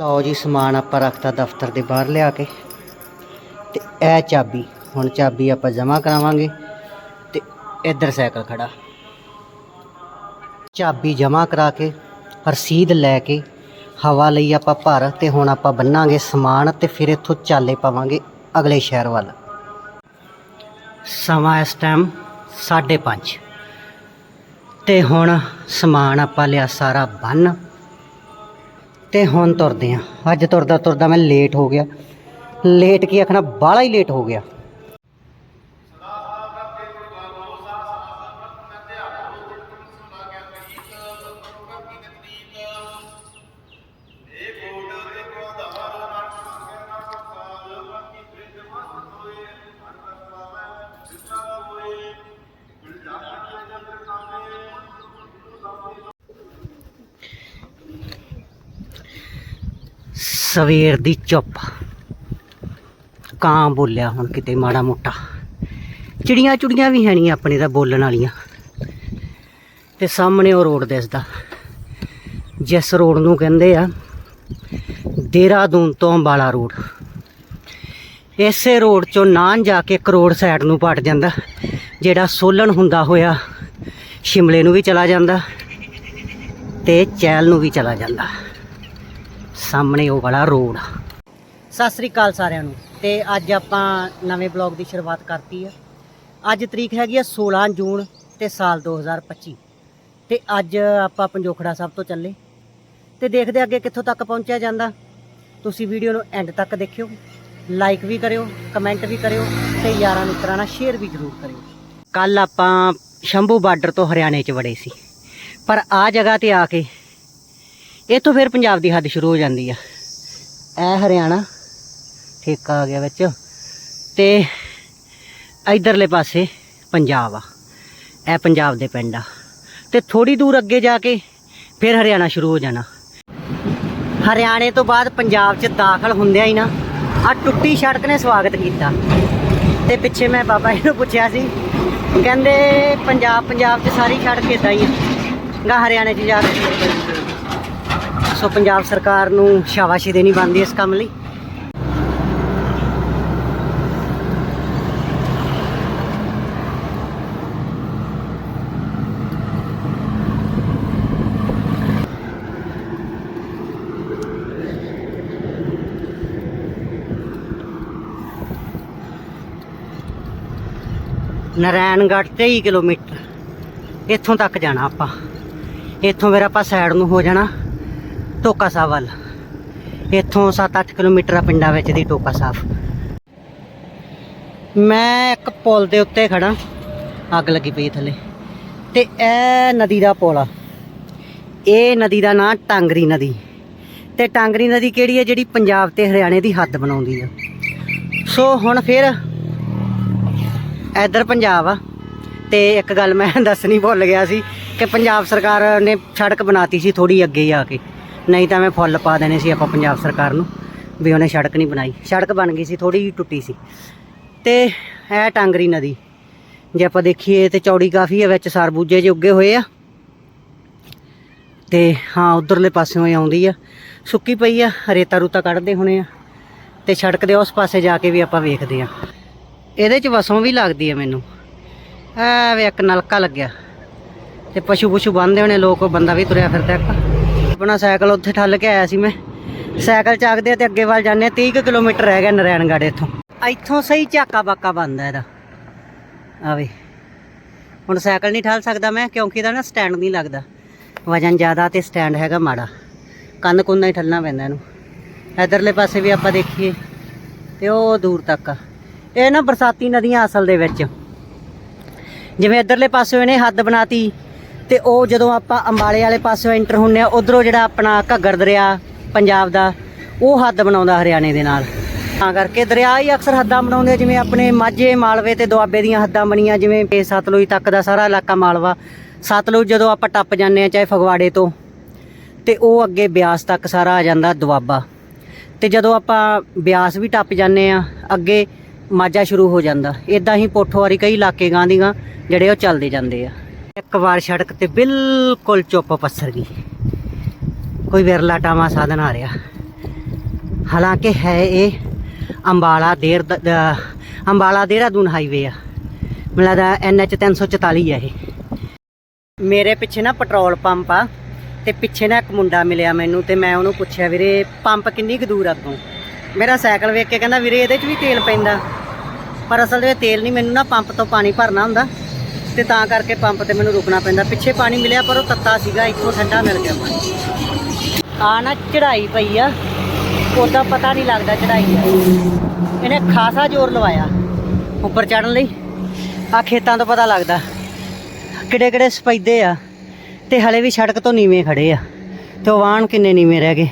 ਲਓ ਜੀ, ਸਮਾਨ ਆਪਾਂ ਰੱਖਤਾ ਦਫ਼ਤਰ ਦੇ ਬਾਹਰ ਲਿਆ ਕੇ। ਤੇ ਇਹ ਚਾਬੀ, ਹੁਣ ਚਾਬੀ ਆਪਾਂ ਜਮ੍ਹਾਂ ਕਰਾਵਾਂਗੇ। ਤੇ ਇੱਧਰ ਸਾਈਕਲ ਖੜਾ। ਚਾਬੀ ਜਮ੍ਹਾਂ ਕਰਾ ਕੇ, ਰਸੀਦ ਲੈ ਕੇ, ਹਵਾ ਲਈ ਆਪਾਂ ਭਰ ਤੇ ਹੁਣ ਆਪਾਂ ਬੰਨਾਂਗੇ ਸਮਾਨ ਤੇ ਫਿਰ ਇੱਥੋਂ ਚਾਲੇ ਪਾਵਾਂਗੇ ਅਗਲੇ ਸ਼ਹਿਰ ਵੱਲ। ਸਮਾਂ ਇਸ ਟਾਈਮ 5:30 ਤੇ ਹੁਣ ਸਮਾਨ ਆਪਾਂ ਲਿਆ ਸਾਰਾ ਬੰਨ। ਤੇ ਹੁਣ ਤੁਰਦੇ ਆ। ਅੱਜ ਤੁਰਦਾ ਤੁਰਦਾ ਮੈਂ ਲੇਟ ਹੋ ਗਿਆ। ਲੇਟ ਕੀ ਆਖਣਾ, ਬਾਹਲਾ ਹੀ ਲੇਟ ਹੋ ਗਿਆ। ਸਵੇਰ ਦੀ ਚੁੱਪ। ਕਾਂ ਬੋਲਿਆ ਹੁਣ ਕਿਤੇ ਮਾੜਾ ਮੋਟਾ। ਚਿੜੀਆਂ ਚੁੜੀਆਂ ਵੀ ਹੈ ਨਹੀਂ ਆਪਣੇ ਦਾ ਬੋਲਣ ਵਾਲੀਆਂ। ਤੇ ਸਾਹਮਣੇ ਉਹ ਰੋਡ ਦਿਸਦਾ। ਜਿਸ ਰੋਡ ਨੂੰ ਕਹਿੰਦੇ ਆ, ਦੇਹਰਾਦੂਨ ਤੋਂ ਅੰਬਾਲਾ ਰੋਡ। ਇਸੇ ਰੋਡ ਚੋਂ ਨਾਨ ਜਾ ਕੇ ਕਰੋੜ ਸਾਈਡ ਨੂੰ ਪਟ ਜਾਂਦਾ, ਜਿਹੜਾ ਸੋਲਣ ਹੁੰਦਾ ਹੋਇਆ, ਸ਼ਿਮਲੇ ਨੂੰ ਵੀ ਚਲਾ ਜਾਂਦਾ ਤੇ ਚੈਲ ਨੂੰ ਵੀ ਚਲਾ ਜਾਂਦਾ। ਸਾਹਮਣੇ ਉਹ ਵਾਲਾ ਰੋਡ ਸਤਿ ਸ੍ਰੀ ਅਕਾਲ ਸਾਰਿਆਂ ਨੂੰ ਤੇ ਅੱਜ ਆਪਾਂ ਨਵੇਂ ਬਲੌਗ ਦੀ ਸ਼ੁਰੂਆਤ ਕਰਤੀ ਆ। ਅੱਜ ਤਰੀਕ ਹੈਗੀ ਆ 16 ਜੂਨ ਤੇ ਸਾਲ 2025 ਤੇ ਅੱਜ ਆਪਾਂ ਪੰਜੋਖੜਾ ਸਾਹਿਬ ਤੋਂ ਚੱਲੇ। ਤੇ ਦੇਖਦੇ ਅੱਗੇ ਕਿੱਥੋਂ ਤੱਕ ਪਹੁੰਚਿਆ ਜਾਂਦਾ। ਤੁਸੀਂ ਵੀਡੀਓ ਨੂੰ ਐਂਡ ਤੱਕ ਦੇਖਿਓ। ਲਾਈਕ ਵੀ ਕਰਿਓ, ਕਮੈਂਟ ਵੀ ਕਰਿਓ ਤੇ ਯਾਰਾਂ ਮਿੱਤਰਾਂ ਨਾਲ ਸ਼ੇਅਰ ਵੀ ਜ਼ਰੂਰ ਕਰਿਓ। ਕੱਲ ਆਪਾਂ ਸ਼ੰਭੂ ਬਾਰਡਰ ਤੋਂ ਹਰਿਆਣੇ 'ਚ ਵੜੇ ਸੀ। ਪਰ ਆ ਜਗ੍ਹਾ ਤੇ ਆ ਕੇ ਇੱਥੋਂ ਫਿਰ ਪੰਜਾਬ ਦੀ ਹੱਦ ਸ਼ੁਰੂ ਹੋ ਜਾਂਦੀ ਆ। ਇਹ ਹਰਿਆਣਾ, ਠੇਕਾ ਆ ਗਿਆ ਵਿੱਚ। ਤੇ ਇਧਰਲੇ ਪਾਸੇ ਪੰਜਾਬ ਆ। ਇਹ ਪੰਜਾਬ ਦੇ ਪਿੰਡ ਆ। ਤੇ ਥੋੜੀ ਦੂਰ ਅੱਗੇ ਜਾ ਕੇ ਫਿਰ ਹਰਿਆਣਾ ਸ਼ੁਰੂ ਹੋ ਜਾਣਾ। ਹਰਿਆਣੇ ਤੋਂ ਬਾਅਦ ਪੰਜਾਬ 'ਚ ਦਾਖਲ ਹੁੰਦਿਆਂ ਹੀ ਨਾ ਆ ਟੁੱਟੀ ਸੜਕ ਨੇ ਸਵਾਗਤ ਕੀਤਾ। ਤੇ ਪਿੱਛੇ ਮੈਂ ਬਾਬਾ ਜੀ ਨੂੰ ਪੁੱਛਿਆ ਸੀ, ਕਹਿੰਦੇ ਪੰਜਾਬ ਪੰਜਾਬ 'ਚ ਸਾਰੀ ਸੜਕ ਇਦਾਂ ਹੀ ਆ। ਗਾ ਹਰਿਆਣੇ 'ਚ ਜਾ ਕੇ। ਸੋ ਪੰਜਾਬ ਸਰਕਾਰ ਨੂੰ ਸ਼ਾਬਾਸ਼ੀ ਦੇਣੀ ਬਣਦੀ ਇਸ ਕੰਮ ਲਈ। ਨਾਰਾਇਣਗੜ੍ਹ 23 ਕਿਲੋਮੀਟਰ, ਇੱਥੋਂ ਤੱਕ ਜਾਣਾ ਆਪਾਂ। ਇੱਥੋਂ ਫਿਰ ਆਪਾਂ ਸਾਈਡ ਨੂੰ ਹੋ ਜਾਣਾ। ਟੋਕਾ ਸਾਹਿਬ ਵੱਲ। ਇੱਥੋਂ 7-8 ਕਿਲੋਮੀਟਰ ਆ ਪਿੰਡਾਂ ਵਿੱਚ ਦੀ ਟੋਕਾ ਸਾਹਿਬ। ਮੈਂ ਇੱਕ ਪੁਲ ਦੇ ਉੱਤੇ ਖੜਾ ਅੱਗ ਲੱਗੀ ਪਈ ਥੱਲੇ। ਤੇ ਇਹ ਨਦੀ ਦਾ ਪੁਲ ਆ। ਇਹ ਨਦੀ ਦਾ ਨਾਂ ਟਾਂਗਰੀ ਨਦੀ। ਤੇ ਟਾਂਗਰੀ ਨਦੀ ਕਿਹੜੀ ਹੈ ਜਿਹੜੀ ਪੰਜਾਬ ਤੇ ਹਰਿਆਣੇ ਦੀ ਹੱਦ ਬਣਾਉਂਦੀ ਆ। ਸੋ ਹੁਣ ਫਿਰ ਇੱਧਰ ਪੰਜਾਬ ਆ। ਤੇ ਇੱਕ ਗੱਲ ਮੈਂ ਦੱਸਣੀ ਭੁੱਲ ਗਿਆ ਸੀ ਕਿ ਪੰਜਾਬ ਸਰਕਾਰ ਨੇ ਸੜਕ ਬਣਾਤੀ ਸੀ ਥੋੜੀ ਅੱਗੇ ਹੀ ਆ ਕੇ। ਨਹੀਂ ਤਾਂ ਮੈਂ ਫੁੱਲ ਪਾ ਦੇਣੇ ਸੀ ਆਪਾਂ ਪੰਜਾਬ ਸਰਕਾਰ ਨੂੰ, ਵੀ ਉਹਨੇ ਸੜਕ ਨਹੀਂ ਬਣਾਈ। ਸੜਕ ਬਣ ਗਈ ਸੀ ਥੋੜੀ ਟੁੱਟੀ ਸੀ। ਤੇ ਇਹ ਟਾਂਗਰੀ ਨਦੀ, ਜੇ ਆਪਾਂ ਦੇਖੀਏ ਤੇ ਚੌੜੀ ਕਾਫੀ ਹੈ, ਵਿੱਚ ਸਰਬੂਜੇ ਜਿਹੇ ਉੱਗੇ ਹੋਏ ਆ। ਤੇ ਹਾਂ, ਉਧਰਲੇ ਪਾਸਿਓਂ ਆਉਂਦੀ ਆ। ਸੁੱਕੀ ਪਈ ਆ, ਰੇਤਾ ਰੂਤਾ ਕੱਢਦੇ ਹੋਣੇ ਆ। ਤੇ ਸੜਕ ਦੇ ਉਸ ਪਾਸੇ ਜਾ ਕੇ ਵੀ ਆਪਾਂ ਵੇਖਦੇ ਆ। ਇਹਦੇ ਚ ਵਸੋਂ ਵੀ ਲੱਗਦੀ ਆ ਮੈਨੂੰ। ਆ ਵੇ ਇੱਕ ਨਲਕਾ ਲੱਗਿਆ। ਤੇ ਪਸ਼ੂ ਪਸ਼ੂ ਬੰਨਦੇ ਹੋਣੇ, ਲੋਕ ਉਹ ਬੰਦਾ ਵੀ ਤੁਰਿਆ ਫਿਰਦਾ ਇੱਕ। ਆਪਣਾ ਸਾਈਕਲ ਉੱਥੇ ਠੱਲ ਕੇ ਆਇਆ ਸੀ ਮੈਂ। ਸਾਈਕਲ ਚੱਕਦੇ ਆ ਤੇ ਅੱਗੇ ਵੱਲ ਜਾਂਦੇ 30 ਕਿਲੋਮੀਟਰ ਰਹਿ ਗਿਆ ਨਰੈਣਗੜ੍ਹ ਇੱਥੋਂ। ਇੱਥੋਂ ਸਹੀ ਝਾਕਾ ਬਾਕਾ ਬੰਦਾ ਇਹਦਾ। ਆਵੇ ਹੁਣ ਸਾਈਕਲ ਨਹੀਂ ਠੱਲ ਸਕਦਾ ਮੈਂ, ਕਿਉਂਕਿ ਇਹਦਾ ਨਾ ਸਟੈਂਡ ਨਹੀਂ ਲੱਗਦਾ। ਵਜਨ ਜ਼ਿਆਦਾ ਤੇ ਸਟੈਂਡ ਹੈਗਾ ਮਾੜਾ। ਕੰਨ ਕੁੰਨਾ ਹੀ ਠੱਲਣਾ ਪੈਂਦਾ ਇਹਨੂੰ। ਇਧਰਲੇ ਪਾਸੇ ਵੀ ਆਪਾਂ ਦੇਖੀਏ, ਤੇ ਉਹ ਦੂਰ ਤੱਕ ਆ। ਇਹ ਨਾ ਬਰਸਾਤੀ ਨਦੀਆਂ ਅਸਲ ਦੇ ਵਿੱਚ। ਜਿਵੇਂ ਇਧਰਲੇ ਪਾਸੇ ਇਹਨੇ ਹੱਦ ਬਣਾਤੀ ਤੇ ਉਹ ਜਦੋਂ ਆਪਾਂ ਅੰਬਾਲੇ ਵਾਲੇ ਪਾਸੇ ਐਂਟਰ ਹੁੰਨੇ ਆ ਉਧਰੋਂ ਜਿਹੜਾ ਆਪਣਾ ਘੱਗਰ ਦਰਿਆ ਪੰਜਾਬ ਦਾ ਉਹ ਹੱਦ ਬਣਾਉਂਦਾ ਹਰਿਆਣੇ ਦੇ ਨਾਲ। ਤਾਂ ਕਰਕੇ ਦਰਿਆ ਹੀ ਅਕਸਰ ਹੱਦਾਂ ਬਣਾਉਂਦੇ ਆ, ਜਿਵੇਂ ਆਪਣੇ ਮਾਝੇ ਮਾਲਵੇ ਤੇ ਦੁਆਬੇ ਦੀਆਂ ਹੱਦਾਂ ਬਣੀਆਂ ਜਿਵੇਂ ਪੇ ਸਤਲੁਜ ਤੱਕ ਦਾ ਸਾਰਾ ਇਲਾਕਾ ਮਾਲਵਾ। ਸਤਲੁਜ ਜਦੋਂ ਆਪਾਂ ਟੱਪ ਜਾਂਦੇ ਆ ਚਾਹੇ ਫਗਵਾੜੇ ਤੋਂ ਤੇ ਉਹ ਅੱਗੇ ਬਿਆਸ ਤੱਕ ਸਾਰਾ ਆ ਜਾਂਦਾ ਦੁਆਬਾ। ਤੇ ਜਦੋਂ ਆਪਾਂ ਬਿਆਸ ਵੀ ਟੱਪ ਜਾਂਦੇ ਆ ਅੱਗੇ ਮਾਝਾ ਸ਼ੁਰੂ ਹੋ ਜਾਂਦਾ। ਇਦਾਂ ਹੀ ਪੋਠੋਹਾਰੀ ਕਈ ਇਲਾਕੇ ਗਾਂ ਦੀ ਗਾਂ ਜਿਹੜੇ ਉਹ ਚੱਲਦੇ ਜਾਂਦੇ ਆ। ਇੱਕ ਵਾਰ ਸੜਕ ਤੇ ਬਿਲਕੁਲ ਚੁੱਪ ਪੱਸਰ ਗਈ। ਕੋਈ ਵਿਰਲਾ ਟਾਵਾ ਸਾਧਨ ਆ ਰਿਹਾ। ਹਾਲਾਂਕਿ ਹੈ ਇਹ ਅੰਬਾਲਾ ਦੇਰ ਅੰਬਾਲਾ ਦੇਹਰਾਦੂਨ ਹਾਈਵੇ ਆ। ਮੈਨੂੰ ਲੱਗਦਾ ਐਨਐਚ 344 ਆ ਇਹ। ਮੇਰੇ ਪਿੱਛੇ ਨਾ ਪੈਟਰੋਲ ਪੰਪ ਆ ਤੇ ਪਿੱਛੇ ਨਾ ਇੱਕ ਮੁੰਡਾ ਮਿਲਿਆ ਮੈਨੂੰ ਤੇ ਮੈਂ ਉਹਨੂੰ ਪੁੱਛਿਆ, ਵੀਰੇ, ਪੰਪ ਕਿੰਨੀ ਕੁ ਦੂਰ ਆ ਅੱਗੋਂ? ਮੇਰਾ ਸਾਈਕਲ ਵੇਖ ਕੇ ਕਹਿੰਦਾ, ਵੀਰੇ, ਇਹਦੇ 'ਚ ਵੀ ਤੇਲ ਪੈਂਦਾ। ਪਰ ਅਸਲ ਦੇ ਵਿੱਚ ਤੇਲ ਨਹੀਂ, ਮੈਨੂੰ ਨਾ ਪੰਪ ਤੋਂ ਪਾਣੀ ਭਰਨਾ ਹੁੰਦਾ। ਤੇ ਤਾਂ ਕਰਕੇ ਪੰਪ ਤੇ ਮੈਨੂੰ ਰੁਕਣਾ ਪੈਂਦਾ। ਪਿੱਛੇ ਪਾਣੀ ਮਿਲਿਆ, ਪਰ ਉਹ ਤੱਤਾ ਸੀਗਾ, ਇੱਥੋਂ ਠੰਡਾ ਮਿਲ ਗਿਆ ਪਾਣੀ। ਆ ਨਾ ਚੜਾਈ ਪਈ ਆ। ਉਹਦਾ ਪਤਾ ਨਹੀਂ ਲੱਗਦਾ ਚੜਾਈ ਆ। ਇਹਨੇ ਖਾਸਾ ਜ਼ੋਰ ਲਵਾਇਆ ਉੱਪਰ ਚੜਨ ਲਈ। ਆ ਖੇਤਾਂ ਤੋਂ ਪਤਾ ਲੱਗਦਾ ਕਿਹੜੇ ਕਿਹੜੇ ਸਪੈਦੇ ਆ ਤੇ ਹਲੇ ਵੀ ਸੜਕ ਤੋਂ ਨੀਵੇਂ ਖੜੇ ਆ। ਤੇ ਉਹ ਵਾਹਣ ਕਿੰਨੇ ਨੀਵੇਂ ਰਹਿ ਗਏ।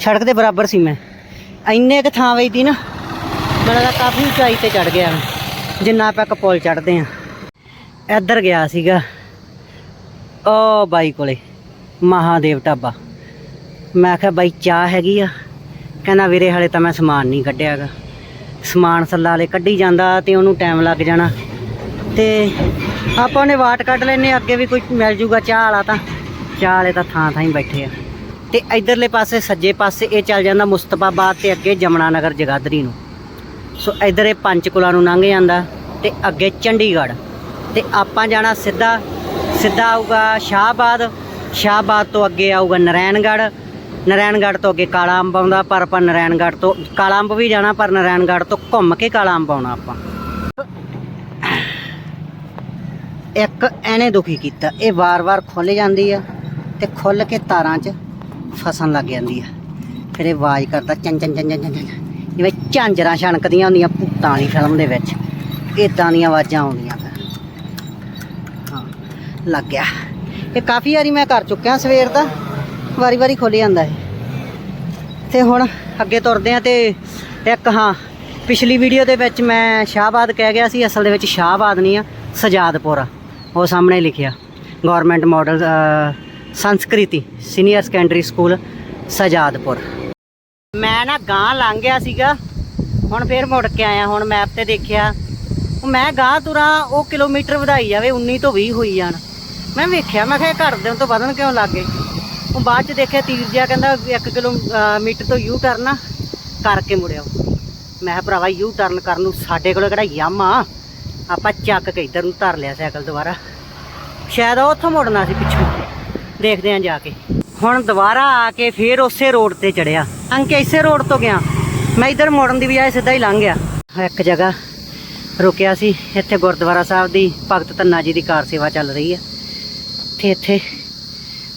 ਸੜਕ ਦੇ ਬਰਾਬਰ ਸੀ ਮੈਂ। ਇੰਨੇ ਕ ਥਾਂ ਵਈ ਨਾ, ਮੈਨੂੰ ਕਾਫੀ ਉਚਾਈ ਤੇ ਚੜ ਗਿਆ ਜਿੰਨਾ ਆਪਾਂ ਕਪੋਲ ਪੁਲ ਚੜਦੇ ਆ। ਇੱਧਰ ਗਿਆ ਸੀਗਾ। ਉਹ ਬਾਈ ਕੋਲੇ, ਮਹਾਦੇਵ ਢਾਬਾ। ਮੈਂ ਕਿਹਾ ਬਾਈ, ਚਾਹ ਹੈਗੀ ਆ? ਕਹਿੰਦਾ, ਵੀਰੇ, ਹਲੇ ਤਾਂ ਮੈਂ ਸਮਾਨ ਨਹੀਂ ਕੱਢਿਆਗਾ ਸਮਾਨ ਸੱਲਾ ਵਾਲੇ ਕੱਢੀ ਜਾਂਦਾ ਤੇ ਉਹਨੂੰ ਟਾਈਮ ਲੱਗ ਜਾਣਾ। ਤੇ ਆਪਾਂ ਨੇ ਵਾਟ ਕੱਢ ਲੈਨੇ ਅੱਗੇ ਵੀ ਕੋਈ ਮਿਲ ਜੂਗਾ ਚਾਹ ਵਾਲਾ ਤਾਂ। ਚਾਹ ਵਾਲੇ ਤਾਂ ਥਾਂ ਥਾਂ ਹੀ ਬੈਠੇ ਆ। ਤੇ ਇਧਰਲੇ ਪਾਸੇ, ਸੱਜੇ ਪਾਸੇ ਇਹ ਚੱਲ ਜਾਂਦਾ ਮੁਸਤਫਾਬਾਦ ਤੇ ਅੱਗੇ ਜਮਨਾ ਨਗਰ ਜਗਾਦਰੀ ਨੂੰ। ਸੋ ਇਧਰ ਇਹ ਪੰਚਕੁਲਾ ਨੂੰ ਲੰਘ ਜਾਂਦਾ ਤੇ ਅੱਗੇ ਚੰਡੀਗੜ੍ਹ। ਤੇ ਆਪਾਂ ਜਾਣਾ ਸਿੱਧਾ ਸਿੱਧਾ ਆਊਗਾ ਸ਼ਾਹਬਾਦ। ਸ਼ਾਹਬਾਦ ਤੋਂ ਅੱਗੇ ਆਊਗਾ ਨਰੈਣਗੜ੍ਹ। ਨਰੈਣਗੜ੍ਹ ਤੋਂ ਅੱਗੇ ਕਾਲਾ ਅੰਬ ਆਉਂਦਾ, ਪਰ ਆਪਾਂ ਨਰੈਣਗੜ੍ਹ ਤੋਂ, ਕਾਲਾ ਅੰਬ ਵੀ ਜਾਣਾ, ਪਰ ਨਰੈਣਗੜ੍ਹ ਤੋਂ ਘੁੰਮ ਕੇ ਕਾਲਾ ਅੰਬ ਆਉਣਾ ਆਪਾਂ। ਇੱਕ ਐਨੇ ਦੁਖੀ ਕੀਤਾ, ਇਹ ਵਾਰ-ਵਾਰ ਖੁੱਲ ਜਾਂਦੀ ਆ ਤੇ ਖੁੱਲ ਕੇ ਤਾਰਾਂ 'ਚ ਫਸਣ ਲੱਗ ਜਾਂਦੀ ਆ। ਫਿਰ ਇਹ ਆਵਾਜ਼ ਕਰਦਾ, ਚੰ ਚੰ ਚੰ ਚੰ ਜਿਵੇਂ ਝਾਂਜਰਾਂ ਛਣਕਦੀਆਂ ਹੁੰਦੀਆਂ ਭੂਤਾਂ ਵਾਲੀ ਫਿਲਮ ਦੇ ਵਿੱਚ ਇਦਾਂ ਦੀਆਂ ਆਵਾਜ਼ਾਂ ਆਉਂਦੀਆਂ। ਲੱਗ ਗਿਆ। ਇਹ ਕਾਫੀ ਵਾਰੀ ਮੈਂ ਕਰ ਚੁੱਕਿਆ ਸਵੇਰ ਦਾ ਵਾਰੀ-ਵਾਰੀ ਖੁੱਲ ਜਾਂਦਾ ਹੈ ਤੇ ਹੁਣ ਅੱਗੇ ਤੁਰਦੇ ਆ ਤੇ ਇੱਕ ਹਾਂ, ਪਿਛਲੀ ਵੀਡੀਓ ਦੇ ਵਿੱਚ ਮੈਂ ਸ਼ਾਹਬਾਦ ਕਹਿ ਗਿਆ ਸੀ, ਅਸਲ ਦੇ ਵਿੱਚ ਸ਼ਾਹਬਾਦ ਨਹੀਂ ਆ, ਸਜਾਦਪੁਰ ਉਹ ਸਾਹਮਣੇ ਲਿਖਿਆ government model Sanskriti senior secondary school Sajadpur. ਮੈਂ ਨਾ ਗਾਂ ਲੰਘ ਗਿਆ ਸੀਗਾ, ਹੁਣ ਫੇਰ ਮੁੜ ਕੇ ਆਇਆ, ਹੁਣ ਮੈਪ ਤੇ ਦੇਖਿਆ। ਮੈਂ ਗਾਂ ਤੁਰਾਂ, ਉਹ ਕਿਲੋਮੀਟਰ ਵਧਾਈ ਜਾਵੇ 19 ਤੋਂ 20 ਹੋਈ ਜਾਣ। ਮੈਂ ਵੇਖਿਆ ਮੈਂ ਕਿਹਾ ਇਹ ਘੱਟ ਤੋਂ ਵਧਣ ਕਿਉਂ ਲੱਗ ਗਏ? ਉਹ ਬਾਅਦ ਚ ਦੇਖਿਆ ਤੀਰ ਜਿਹਾ ਕਹਿੰਦਾ 1 ਕਿਲੋਮੀਟਰ ਤੋਂ ਯੂ ਟਰਨ ਆ, ਕਰਕੇ ਮੁੜਿਆ ਮੈਂ ਕਿਹਾ ਭਰਾਵਾ ਯੂ ਟਰਨ ਕਰਨ ਨੂੰ ਸਾਡੇ ਕੋਲ ਕਿਹੜਾ ਯਾਮਾ ਆਪਾਂ ਚੱਕ ਕੇ ਇੱਧਰ ਨੂੰ ਧਰ ਲਿਆ ਸਾਈਕਲ ਦੁਬਾਰਾ। ਸ਼ਾਇਦ ਉਹ ਉੱਥੋਂ ਮੁੜਨਾ ਸੀ ਪਿੱਛੋਂ। ਦੇਖਦੇ ਆਂ ਜਾ ਕੇ। ਹੁਣ ਦੁਬਾਰਾ ਆ ਕੇ ਫੇਰ ਉਸੇ ਰੋਡ ਤੇ ਚੜਿਆ। ਅੰਕੇ ਇਸੇ ਰੋਡ ਤੋਂ ਗਿਆ। ਮੈਂ ਇੱਧਰ ਮੁੜਨ ਦੀ ਬਜਾਏ ਸਿੱਧਾ ਹੀ ਲੰਘ ਗਿਆ। ਇੱਕ ਜਗ੍ਹਾ ਰੁਕਿਆ ਸੀ ਇੱਥੇ ਗੁਰਦੁਆਰਾ ਸਾਹਿਬ ਦੀ ਭਗਤ ਧੰਨਾ ਜੀ ਦੀ ਕਾਰ ਸੇਵਾ ਚੱਲ ਰਹੀ ਹੈ ਤੇ ਇੱਥੇ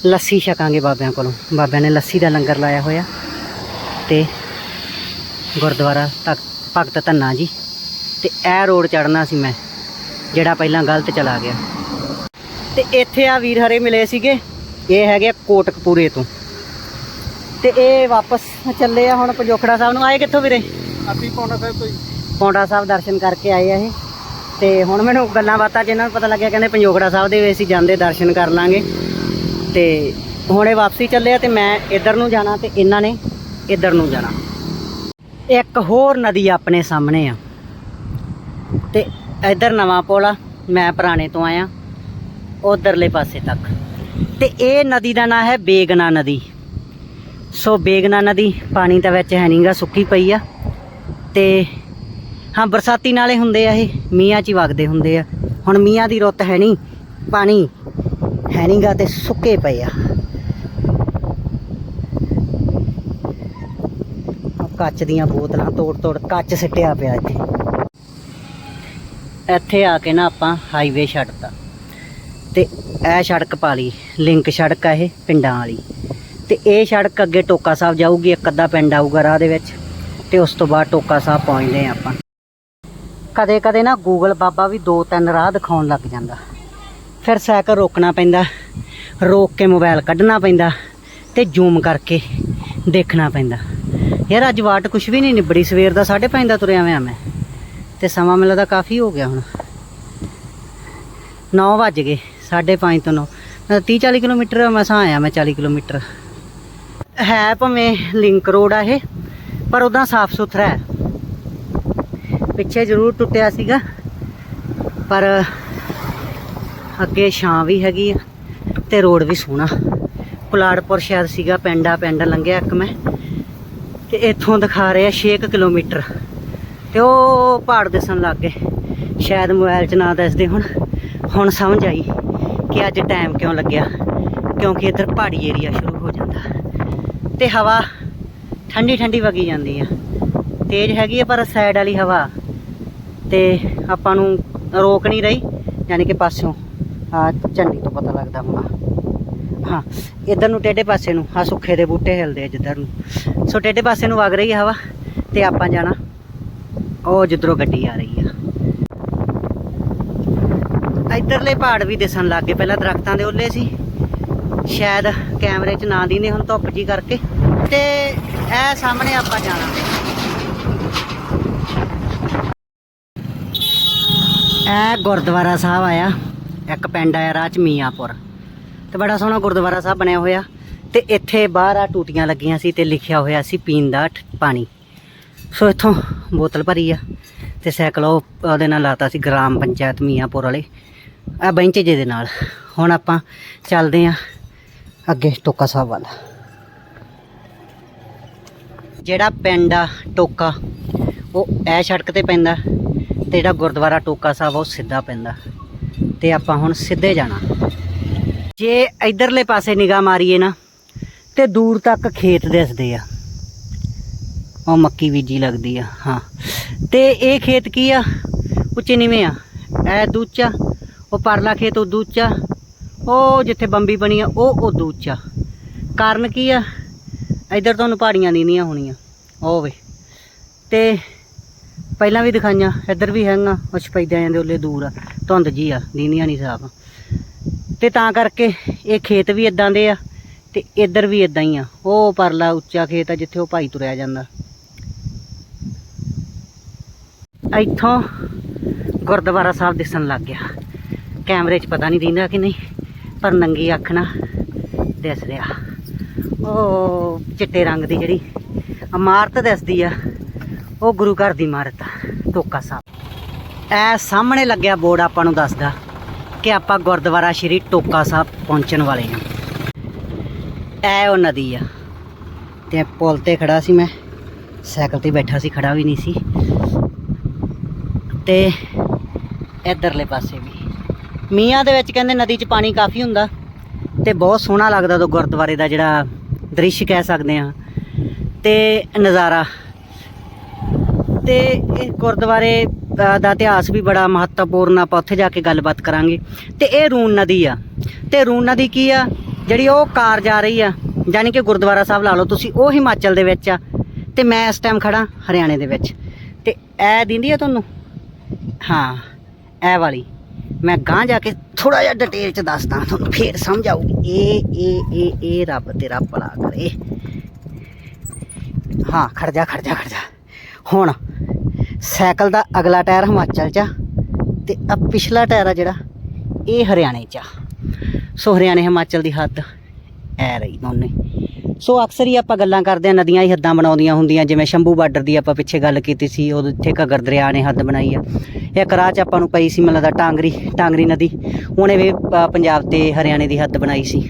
ਲੱਸੀ ਛਕਾਂਗੇ ਬਾਬਿਆਂ ਕੋਲੋਂ। ਬਾਬਿਆਂ ਨੇ ਲੱਸੀ ਦਾ ਲੰਗਰ ਲਾਇਆ ਹੋਇਆ ਤੇ ਗੁਰਦੁਆਰਾ ਤੱਕ ਭਗਤ ਧੰਨਾ ਜੀ। ਤੇ ਇਹ ਰੋਡ ਚੜਨਾ ਸੀ ਮੈਂ ਜਿਹੜਾ ਪਹਿਲਾਂ ਗਲਤ ਚਲਾ ਗਿਆ। ਤੇ ਇੱਥੇ ਆ ਵੀਰ ਹਰੇ ਮਿਲੇ ਸੀਗੇ ਇਹ ਹੈਗੇ ਕੋਟਕਪੂਰੇ ਤੋਂ। ਤੇ ਇਹ ਵਾਪਸ ਚੱਲੇ ਆ ਹੁਣ ਪੰਜੋਖੜਾ ਸਾਹਿਬ ਨੂੰ। ਆਏ ਕਿੱਥੋਂ ਵੀਰੇ? ਅਸੀਂ ਪੌਂਡਾ ਸਾਹਿਬ ਤੋਂ ਹੀ। ਪੌਂਡਾ ਸਾਹਿਬ ਦਰਸ਼ਨ ਕਰਕੇ ਆਏ ਆ ਇਹ। ਤੇ ਹੁਣ ਮੈਨੂੰ ਗੱਲਾਂ ਬਾਤਾਂ 'ਚ ਇਹਨਾਂ ਨੂੰ ਪਤਾ ਲੱਗਿਆ, ਕਹਿੰਦੇ ਪੰਜੋਖੜਾ ਸਾਹਿਬ ਦੇ ਵਿੱਚ ਅਸੀਂ ਜਾਂਦੇ, ਦਰਸ਼ਨ ਕਰ ਲਾਂਗੇ। ਤੇ ਹੁਣ ਇਹ ਵਾਪਸੀ ਚੱਲੇ ਆ ਤੇ ਮੈਂ ਇੱਧਰ ਨੂੰ ਜਾਣਾ ਤੇ ਇਹਨਾਂ ਨੇ ਇੱਧਰ ਨੂੰ ਜਾਣਾ। ਇੱਕ ਹੋਰ ਨਦੀ ਆਪਣੇ ਸਾਹਮਣੇ ਆ। ਤੇ ਇੱਧਰ ਨਵਾਂ ਪੁਲ ਆ, ਮੈਂ ਪੁਰਾਣੇ ਤੋਂ ਆਇਆ, ਉਧਰਲੇ ਪਾਸੇ ਤੱਕ। ਤੇ ਇਹ ਨਦੀ ਦਾ ਨਾਂ ਹੈ ਬੇਗਨਾ ਨਦੀ। ਸੋ ਬੇਗਨਾ ਨਦੀ ਪਾਣੀ ਤਾਂ ਵਿੱਚ ਹੈ ਨਹੀਂਗਾ ਸੁੱਕੀ ਪਈ ਆ। ਤੇ ਹਾਂ, ਬਰਸਾਤੀ ਨਾਲੇ ਹੁੰਦੇ ਆ ਇਹ। ਮੀਆਂ 'ਚ ਹੀ ਵਗਦੇ ਹੁੰਦੇ ਆ। ਹੁਣ ਮੀਆਂ ਦੀ ਰੁੱਤ ਹੈ ਨਹੀਂ, ਪਾਣੀ ਹੈ ਨਹੀਂਗਾ ਤੇ ਸੁੱਕੇ ਪਏ ਆ। ਕੱਚ ਦੀਆਂ ਬੋਤਲਾਂ ਤੋੜ ਤੋੜ ਕੱਚ ਸਿੱਟਿਆ ਪਿਆ ਇੱਥੇ। ਇੱਥੇ ਆ ਕੇ ਨਾ ਆਪਾਂ ਹਾਈਵੇ ਛੱਡਤਾ। ਤੇ ਇਹ ਸੜਕ ਪਾ ਲਈ ਲਿੰਕ ਸੜਕ ਆ ਇਹ ਪਿੰਡਾਂ ਵਾਲੀ। ਤੇ ਇਹ ਸੜਕ ਅੱਗੇ ਟੋਕਾ ਸਾਹਿਬ ਜਾਊਗੀ, ਇੱਕ ਅੱਧਾ ਪਿੰਡ ਆਊਗਾ ਰਾਹ ਦੇ ਵਿੱਚ। ਤੇ ਉਸ ਤੋਂ ਬਾਅਦ ਟੋਕਾ ਸਾਹਿਬ ਪਹੁੰਚਦੇ ਆ ਆਪਾਂ। ਕਦੇ ਕਦੇ ਨਾ ਗੂਗਲ ਬਾਬਾ ਵੀ ਦੋ ਤਿੰਨ ਰਾਹ ਦਿਖਾਉਣ ਲੱਗ ਜਾਂਦਾ। ਫਿਰ ਸਾਈਕਲ ਰੋਕਣਾ ਪੈਂਦਾ, ਰੋਕ ਕੇ ਮੋਬਾਈਲ ਕੱਢਣਾ ਪੈਂਦਾ ਤੇ ਜ਼ੂਮ ਕਰਕੇ ਦੇਖਣਾ ਪੈਂਦਾ। ਯਾਰ ਅੱਜ ਵਾਟ ਕੁਛ ਵੀ ਨਹੀਂ ਨਿਬੜੀ, ਸਵੇਰ ਦਾ 5:30 ਦਾ ਤੁਰਿਆ ਹੋਇਆ ਮੈਂ ਤੇ ਸਮਾਂ ਮੈਨੂੰ ਲੱਗਦਾ ਕਾਫੀ ਹੋ ਗਿਆ ਹੁਣ। 9 ਵੱਜ ਗਏ 5:30 ਤੋਂ 9 30 40 ਕਿਲੋਮੀਟਰ ਮਸਾਂ ਆਇਆ ਮੈਂ 40 ਕਿਲੋਮੀਟਰ। ਹੈ ਭਾਵੇਂ ਲਿੰਕ ਰੋਡ ਆ ਇਹ, ਪਰ ਉਦਾਂ ਸਾਫ਼ ਸੁਥਰਾ ਹੈ। ਪਿੱਛੇ ਜ਼ਰੂਰ ਟੁੱਟਿਆ ਸੀਗਾ। ਪਰ ਅੱਗੇ ਛਾਂ ਵੀ ਹੈਗੀ ਆ ਤੇ ਰੋਡ ਵੀ ਸੋਹਣਾ। ਪੁਲਾੜਪੁਰ ਸ਼ਹਿਰ ਸੀਗਾ, ਪਿੰਡ ਆ ਪਿੰਡ ਲੰਘਿਆ ਇੱਕ ਮੈਂ। ਤੇ ਇੱਥੋਂ ਦਿਖਾ ਰਿਹਾ ਆ 6 ਕਿਲੋਮੀਟਰ। ਤੇ ਉਹ ਪਹਾੜ ਦਿਸਣ ਲੱਗ ਗਏ। ਸ਼ਾਇਦ ਮੋਬਾਈਲ 'ਚ ਨਾ ਦੱਸਦੇ ਹੁਣ। ਹੁਣ ਸਮਝ ਆਈ ਕਿ ਅੱਜ ਟਾਈਮ ਕਿਉਂ ਲੱਗਿਆ। ਕਿਉਂਕਿ ਇੱਧਰ ਪਹਾੜੀ ਏਰੀਆ ਸ਼ੁਰੂ ਹੋ ਜਾਂਦਾ। ਤੇ ਹਵਾ ਠੰਡੀ ਠੰਡੀ ਵਗੀ ਜਾਂਦੀ ਆ। ਤੇਜ਼ ਹੈਗੀ ਆ, ਪਰ ਸਾਈਡ ਵਾਲੀ ਹਵਾ ਤੇ ਆਪਾਂ ਨੂੰ ਰੋਕ ਨਹੀਂ ਰਹੀ, ਯਾਨੀ ਕਿ ਪਾਸਿਓਂ। ਆ ਝੰਡੀ ਤੋਂ ਪਤਾ ਲੱਗਦਾ ਹੋਣਾ। ਹਾਂ, ਇਧਰ ਨੂੰ ਟੇਢੇ ਪਾਸੇ ਨੂੰ ਆ ਸੁੱਖੇ ਦੇ ਬੂਟੇ ਹਿਲਦੇ ਆ ਜਿੱਧਰ ਨੂੰ। ਸੋ ਟੇਢੇ ਪਾਸੇ ਨੂੰ ਵਗ ਰਹੀ ਹੈ ਹਵਾ, ਤੇ ਆਪਾਂ ਜਾਣਾ। ਉਹ ਜਿੱਧਰੋਂ ਗੱਡੀ ਆ ਰਹੀ ਆ। ਇਧਰਲੇ ਪਹਾੜ ਵੀ ਦਿਸਣ ਲੱਗ ਗਏ। ਪਹਿਲਾਂ ਦਰਖਤਾਂ ਦੇ ਉੱਲੇ ਸੀ। ਸ਼ਾਇਦ ਕੈਮਰੇ 'ਚ ਨਾ ਦੀਨੇ ਹੁਣ ਧੁੱਪ ਜੀ ਕਰਕੇ। ਤੇ ਇਹ ਸਾਹਮਣੇ ਆਪਾਂ ਜਾਣਾ। ਇਹ ਗੁਰਦੁਆਰਾ ਸਾਹਿਬ ਆਇਆ। ਇੱਕ ਪਿੰਡ ਆਇਆ ਰਾਜ ਮੀਆਂਪੁਰ। ਤੇ ਬੜਾ ਸੋਹਣਾ ਗੁਰਦੁਆਰਾ ਸਾਹਿਬ ਬਣਿਆ ਹੋਇਆ। ਤੇ ਇੱਥੇ ਬਾਹਰ ਆ ਟੂਟੀਆਂ ਲੱਗੀਆਂ ਸੀ ਤੇ ਲਿਖਿਆ ਹੋਇਆ ਸੀ ਪੀਣ ਦਾ ਪਾਣੀ। ਸੋ ਇੱਥੋਂ ਬੋਤਲ ਭਰੀ ਆ ਤੇ ਸਾਈਕਲ ਉਹ ਉਹਦੇ ਨਾਲ ਲਾਤਾ ਸੀ ਗ੍ਰਾਮ ਪੰਚਾਇਤ ਮੀਆਂਪੁਰ ਵਾਲੇ। ਆ ਬੈਂਚ ਜੇ ਦੇ ਨਾਲ। ਹੁਣ ਆਪਾਂ ਚੱਲਦੇ ਆ ਅੱਗੇ ਟੋਕਾ ਸਾਹਿਬ ਵੱਲ। ਜਿਹੜਾ ਪਿੰਡ ਆ ਟੋਕਾ, ਉਹ ਇਹ ਸੜਕ ਤੇ ਪੈਂਦਾ। ਤੇ ਜਿਹੜਾ ਗੁਰਦੁਆਰਾ ਟੋਕਾ ਸਾਹਿਬ ਉਹ ਸਿੱਧਾ ਪੈਂਦਾ। ਤੇ ਆਪਾਂ ਹੁਣ ਸਿੱਧੇ ਜਾਣਾ। ਜੇ ਇਧਰਲੇ ਪਾਸੇ ਨਿਗਾਹ ਮਾਰੀਏ ਨਾ, ਤੇ ਦੂਰ ਤੱਕ ਖੇਤ ਦਿਸਦੇ ਆ। ਉਹ ਮੱਕੀ ਬੀਜੀ ਲੱਗਦੀ ਆ, ਹਾਂ। ਤੇ ਇਹ ਖੇਤ ਕੀ ਆ? ਉੱਚੇ ਨੀਵੇਂ ਆ। ਇਹ ਦੂਚਾ ਉਹ ਪਰਲਾ ਖੇਤ, ਉਹ ਦੂਚਾ ਉਹ ਜਿੱਥੇ ਬੰਬੀ ਬਣੀ ਆ, ਉਹ ਉਹ ਦੂਚਾ ਕਾਰਨ ਕੀ ਆ? ਇਧਰ ਤੁਹਾਨੂੰ ਪਹਾੜੀਆਂ ਨੀਆਂ ਹੋਣੀਆਂ। ਉਹ ਵੇ। ਤੇ ਪਹਿਲਾਂ ਵੀ ਦਿਖਾਈਆਂ, ਇੱਧਰ ਵੀ ਹੈਗਾ ਉਹ ਸਪੈਦਿਆਂ ਦੇ ਉੱਲੇ ਦੂਰ ਆ। ਧੁੰਦ ਜੀ ਆ ਦੀਨੀਆਂ ਨਹੀਂ ਸਾਫ਼। ਤੇ ਤਾਂ ਕਰਕੇ ਇਹ ਖੇਤ ਵੀ ਇਦਾਂ ਦੇ ਆ, ਤੇ ਇੱਧਰ ਵੀ ਇਦਾਂ ਹੀ ਆ। ਉਹ ਪਰਲਾ ਉੱਚਾ ਖੇਤ ਆ, ਜਿੱਥੇ ਉਹ ਭਾਈ ਤੁਰਿਆ ਜਾਂਦਾ। ਇੱਥੋਂ ਗੁਰਦੁਆਰਾ ਸਾਹਿਬ ਦਿਸਣ ਲੱਗ ਗਿਆ। ਕੈਮਰੇ 'ਚ ਪਤਾ ਨਹੀਂ ਦਿੰਦਾ ਕਿ ਨਹੀਂ, ਪਰ ਨੰਗੀ ਅੱਖ ਨਾ ਦਿਸ ਰਿਹਾ। ਉਹ ਚਿੱਟੇ ਰੰਗ ਦੀ ਜਿਹੜੀ ਇਮਾਰਤ ਦਿਸਦੀ ਆ ਉਹ ਗੁਰੂ ਘਰ ਦੀ ਇਮਾਰਤ ਆ ਟੋਕਾ ਸਾਹਿਬ। ਇਹ ਸਾਹਮਣੇ ਲੱਗਿਆ ਬੋਰਡ ਆਪਾਂ ਨੂੰ ਦੱਸਦਾ ਕਿ ਆਪਾਂ ਗੁਰਦੁਆਰਾ ਸ਼੍ਰੀ ਟੋਕਾ ਸਾਹਿਬ ਪਹੁੰਚਣ ਵਾਲੇ ਹਾਂ। ਇਹ ਉਹ ਨਦੀ ਆ। ਤੇ ਪੁਲ ਤੇ ਖੜਾ ਸੀ ਮੈਂ। ਸਾਈਕਲ ਤੇ ਬੈਠਾ ਸੀ, ਖੜਾ ਵੀ ਨਹੀਂ ਸੀ। ਤੇ ਇਧਰਲੇ ਪਾਸੇ ਵੀ। ਮੀਆਂ ਦੇ ਵਿੱਚ ਕਹਿੰਦੇ ਨਦੀ 'ਚ ਪਾਣੀ ਕਾਫੀ ਹੁੰਦਾ। ਤੇ ਬਹੁਤ ਸੋਹਣਾ ਲੱਗਦਾ ਉਹ ਗੁਰਦੁਆਰੇ ਦਾ ਜਿਹੜਾ ਦ੍ਰਿਸ਼ ਕਹਿ ਸਕਦੇ ਆ ਤੇ ਨਜ਼ਾਰਾ ਤੇ ਇਹ ਗੁਰਦੁਆਰੇ ਦਾ ਇਤਿਹਾਸ ਵੀ ਬੜਾ ਮਹੱਤਵਪੂਰਨ ਆ, ਆਪਾਂ ਉੱਥੇ ਜਾ ਕੇ ਗੱਲਬਾਤ ਕਰਾਂਗੇ। ਤੇ ਇਹ ਰੂਨ ਨਦੀ ਆ। ਤੇ ਰੂਨ ਨਦੀ ਕੀ ਆ? ਜਿਹੜੀ ਉਹ ਕਾਰ ਜਾ ਰਹੀ ਆ ਯਾਨੀ ਕਿ ਗੁਰਦੁਆਰਾ ਸਾਹਿਬ ਲਾ ਲਓ ਤੁਸੀਂ ਉਹ ਹਿਮਾਚਲ ਦੇ ਵਿੱਚ ਆ। ਤੇ ਮੈਂ ਇਸ ਟਾਈਮ ਖੜਾ ਹਰਿਆਣੇ ਦੇ ਵਿੱਚ। ਤੇ ਇਹ ਦਿੰਦੀ ਆ ਤੁਹਾਨੂੰ? ਹਾਂ ਇਹ ਵਾਲੀ। ਮੈਂ ਗਾਂ ਜਾ ਕੇ ਥੋੜਾ ਜਿਹਾ ਡਿਟੇਲ ਚ ਦੱਸਦਾ ਤੁਹਾਨੂੰ ਫੇਰ ਸਮਝ ਆਊਗੀ ਇਹ ਇਹ ਇਹ ਇਹ ਰੱਬ ਤੇਰਾ ਭਲਾ ਕਰੇ। ਹਾਂ ਖੜ ਜਾ ਖੜ ਜਾ ਖੜ ਜਾ। ਹੁਣ ਸਾਈਕਲ ਦਾ ਅਗਲਾ ਟਾਇਰ ਹਿਮਾਚਲ 'ਚ ਆ ਤੇ ਆ ਪਿਛਲਾ ਟਾਇਰ ਆ ਜਿਹੜਾ, ਇਹ ਹਰਿਆਣੇ 'ਚ ਆ। ਸੋ ਹਰਿਆਣੇ ਹਿਮਾਚਲ ਦੀ ਹੱਦ ਐ ਰਹੀ ਦੋਨੇ। ਸੋ ਅਕਸਰ ਹੀ ਆਪਾਂ ਗੱਲਾਂ ਕਰਦੇ ਆ, ਨਦੀਆਂ ਹੀ ਹੱਦਾਂ ਬਣਾਉਂਦੀਆਂ ਹੁੰਦੀਆਂ, ਜਿਵੇਂ ਸ਼ੰਭੂ ਬਾਰਡਰ ਦੀ ਆਪਾਂ ਪਿੱਛੇ ਗੱਲ ਕੀਤੀ ਸੀ, ਉਹ ਉੱਥੇ ਘੱਗਰ ਦਰਿਆ ਨੇ ਹੱਦ ਬਣਾਈ ਆ। ਇੱਕ ਰਾਹ 'ਚ ਆਪਾਂ ਨੂੰ ਪਈ ਸੀ, ਮੈਨੂੰ ਲੱਗਦਾ ਟਾਂਗਰੀ ਟਾਂਗਰੀ ਨਦੀ, ਉਹਨੇ ਵੀ ਪੰਜਾਬ ਤੇ ਹਰਿਆਣੇ ਦੀ ਹੱਦ ਬਣਾਈ ਸੀ।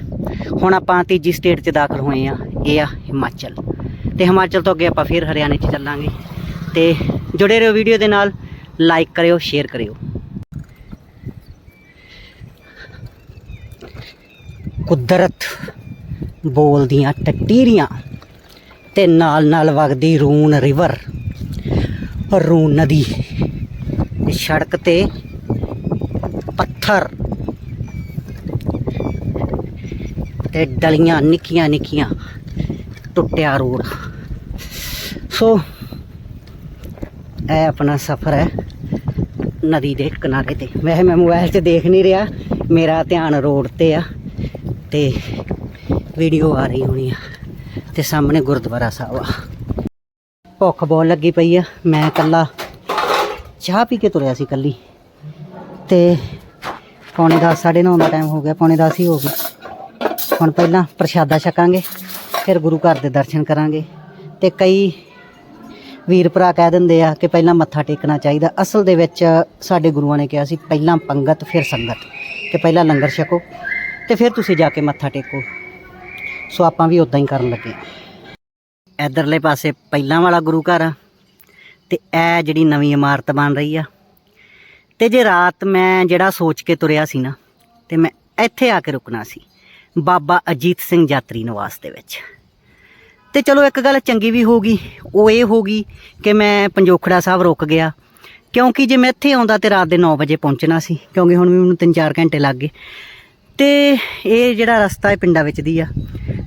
ਹੁਣ ਆਪਾਂ ਤੀਜੀ ਸਟੇਟ 'ਚ ਦਾਖਲ ਹੋਏ ਆ, ਇਹ ਆ ਹਿਮਾਚਲ। ਤੇ ਹਿਮਾਚਲ ਤੋਂ ਅੱਗੇ ਆਪਾਂ ਫਿਰ ਹਰਿਆਣੇ 'ਚ ਚੱਲਾਂਗੇ। ਤੇ ਜੁੜੇ ਰਹੋ ਵੀਡੀਓ ਦੇ ਨਾਲ। ਲਾਈਕ ਕਰਿਓ ਸ਼ੇਅਰ ਕਰਿਓ। ਕੁਦਰਤ ਬੋਲਦੀਆਂ ਟਟੀਰੀਆਂ ਤੇ ਨਾਲ ਨਾਲ ਵਗਦੀ ਰੂਨ ਰਿਵਰ। ਰੂਨ ਨਦੀ ਸੜਕ ਤੇ ਪੱਥਰ ਤੇ ਡਲੀਆਂ ਨਿੱਕੀਆਂ ਨਿੱਕੀਆਂ ਟੁੱਟਿਆ ਰੋਡ। ਸੋ ਇਹ ਆਪਣਾ ਸਫ਼ਰ ਹੈ ਨਦੀ ਦੇ ਕਿਨਾਰੇ ਤੇ। ਵੈਸੇ ਮੈਂ ਮੋਬਾਈਲ 'ਚ ਦੇਖ ਨਹੀਂ ਰਿਹਾ, ਮੇਰਾ ਧਿਆਨ ਰੋਡ ਤੇ ਆ ਤੇ ਵੀਡੀਓ ਆ ਰਹੀ ਹੋਣੀ ਆ ਤੇ ਸਾਹਮਣੇ ਗੁਰਦੁਆਰਾ ਸਾਹਿਬ ਆ। ਭੁੱਖ ਬਹੁਤ ਲੱਗੀ ਪਈ ਆ, ਮੈਂ ਇਕੱਲਾ ਚਾਹ ਪੀ ਕੇ ਤੁਰਿਆ ਸੀ ਇਕੱਲੀ। ਤੇ ਪੌਣੇ 10 9:30 ਦਾ ਟਾਈਮ ਹੋ ਗਿਆ, ਪੌਣੇ 10 ਹੀ ਹੋ ਗਏ। ਹੁਣ ਪਹਿਲਾਂ ਪ੍ਰਸ਼ਾਦਾ ਛਕਾਂਗੇ, ਫਿਰ ਗੁਰੂ ਘਰ ਦੇ ਦਰਸ਼ਨ ਕਰਾਂਗੇ ਤੇ ਕਈ ਵੀਰ ਭਰਾ ਕਹਿ ਦਿੰਦੇ ਆ ਕਿ ਪਹਿਲਾਂ ਮੱਥਾ ਟੇਕਣਾ ਚਾਹੀਦਾ। ਅਸਲ ਦੇ ਵਿੱਚ ਸਾਡੇ ਗੁਰੂਆਂ ਨੇ ਕਿਹਾ ਸੀ, ਪਹਿਲਾਂ ਪੰਗਤ, ਫਿਰ ਸੰਗਤ। ਕਿ ਪਹਿਲਾਂ ਲੰਗਰ ਛਕੋ ਤੇ ਫਿਰ ਤੁਸੀਂ ਜਾ ਕੇ ਮੱਥਾ ਟੇਕੋ। ਸੋ ਆਪਾਂ ਵੀ ਉਦਾਂ ਹੀ ਕਰਨ ਲੱਗੇ ਇਧਰਲੇ ਪਾਸੇ ਪਹਿਲਾਂ ਵਾਲਾ ਗੁਰੂ ਘਰ ਆ ਤੇ ਇਹ ਜਿਹੜੀ ਨਵੀਂ ਇਮਾਰਤ ਬਣ ਰਹੀ ਆ। ਤੇ ਜੇ ਰਾਤ ਮੈਂ ਜਿਹੜਾ ਸੋਚ ਕੇ ਤੁਰਿਆ ਸੀ ਨਾ, ਤੇ ਮੈਂ ਇੱਥੇ ਆ ਕੇ ਰੁਕਣਾ ਸੀ, ਬਾਬਾ ਅਜੀਤ ਸਿੰਘ ਯਾਤਰੀ ਨਿਵਾਸ ਦੇ ਵਿੱਚ। ਤੇ ਚਲੋ ਇੱਕ ਗੱਲ ਚੰਗੀ ਵੀ ਹੋਗੀ ਉਹ ਇਹ ਹੋਗੀ ਕਿ ਮੈਂ ਪੰਜੋਖੜਾ ਸਾਹਿਬ ਰੁਕ ਗਿਆ। ਕਿਉਂਕਿ ਜੇ ਮੈਂ ਇੱਥੇ ਆਉਂਦਾ ਤੇ ਰਾਤ ਦੇ 9 ਵਜੇ ਪਹੁੰਚਣਾ ਸੀ, ਕਿਉਂਕਿ ਹੁਣ ਵੀ ਮੈਨੂੰ 3-4 ਘੰਟੇ ਲੱਗ ਗਏ। ਤੇ ਇਹ ਜਿਹੜਾ ਰਸਤਾ ਹੈ ਪਿੰਡਾਂ ਵਿੱਚ ਦੀ ਆ,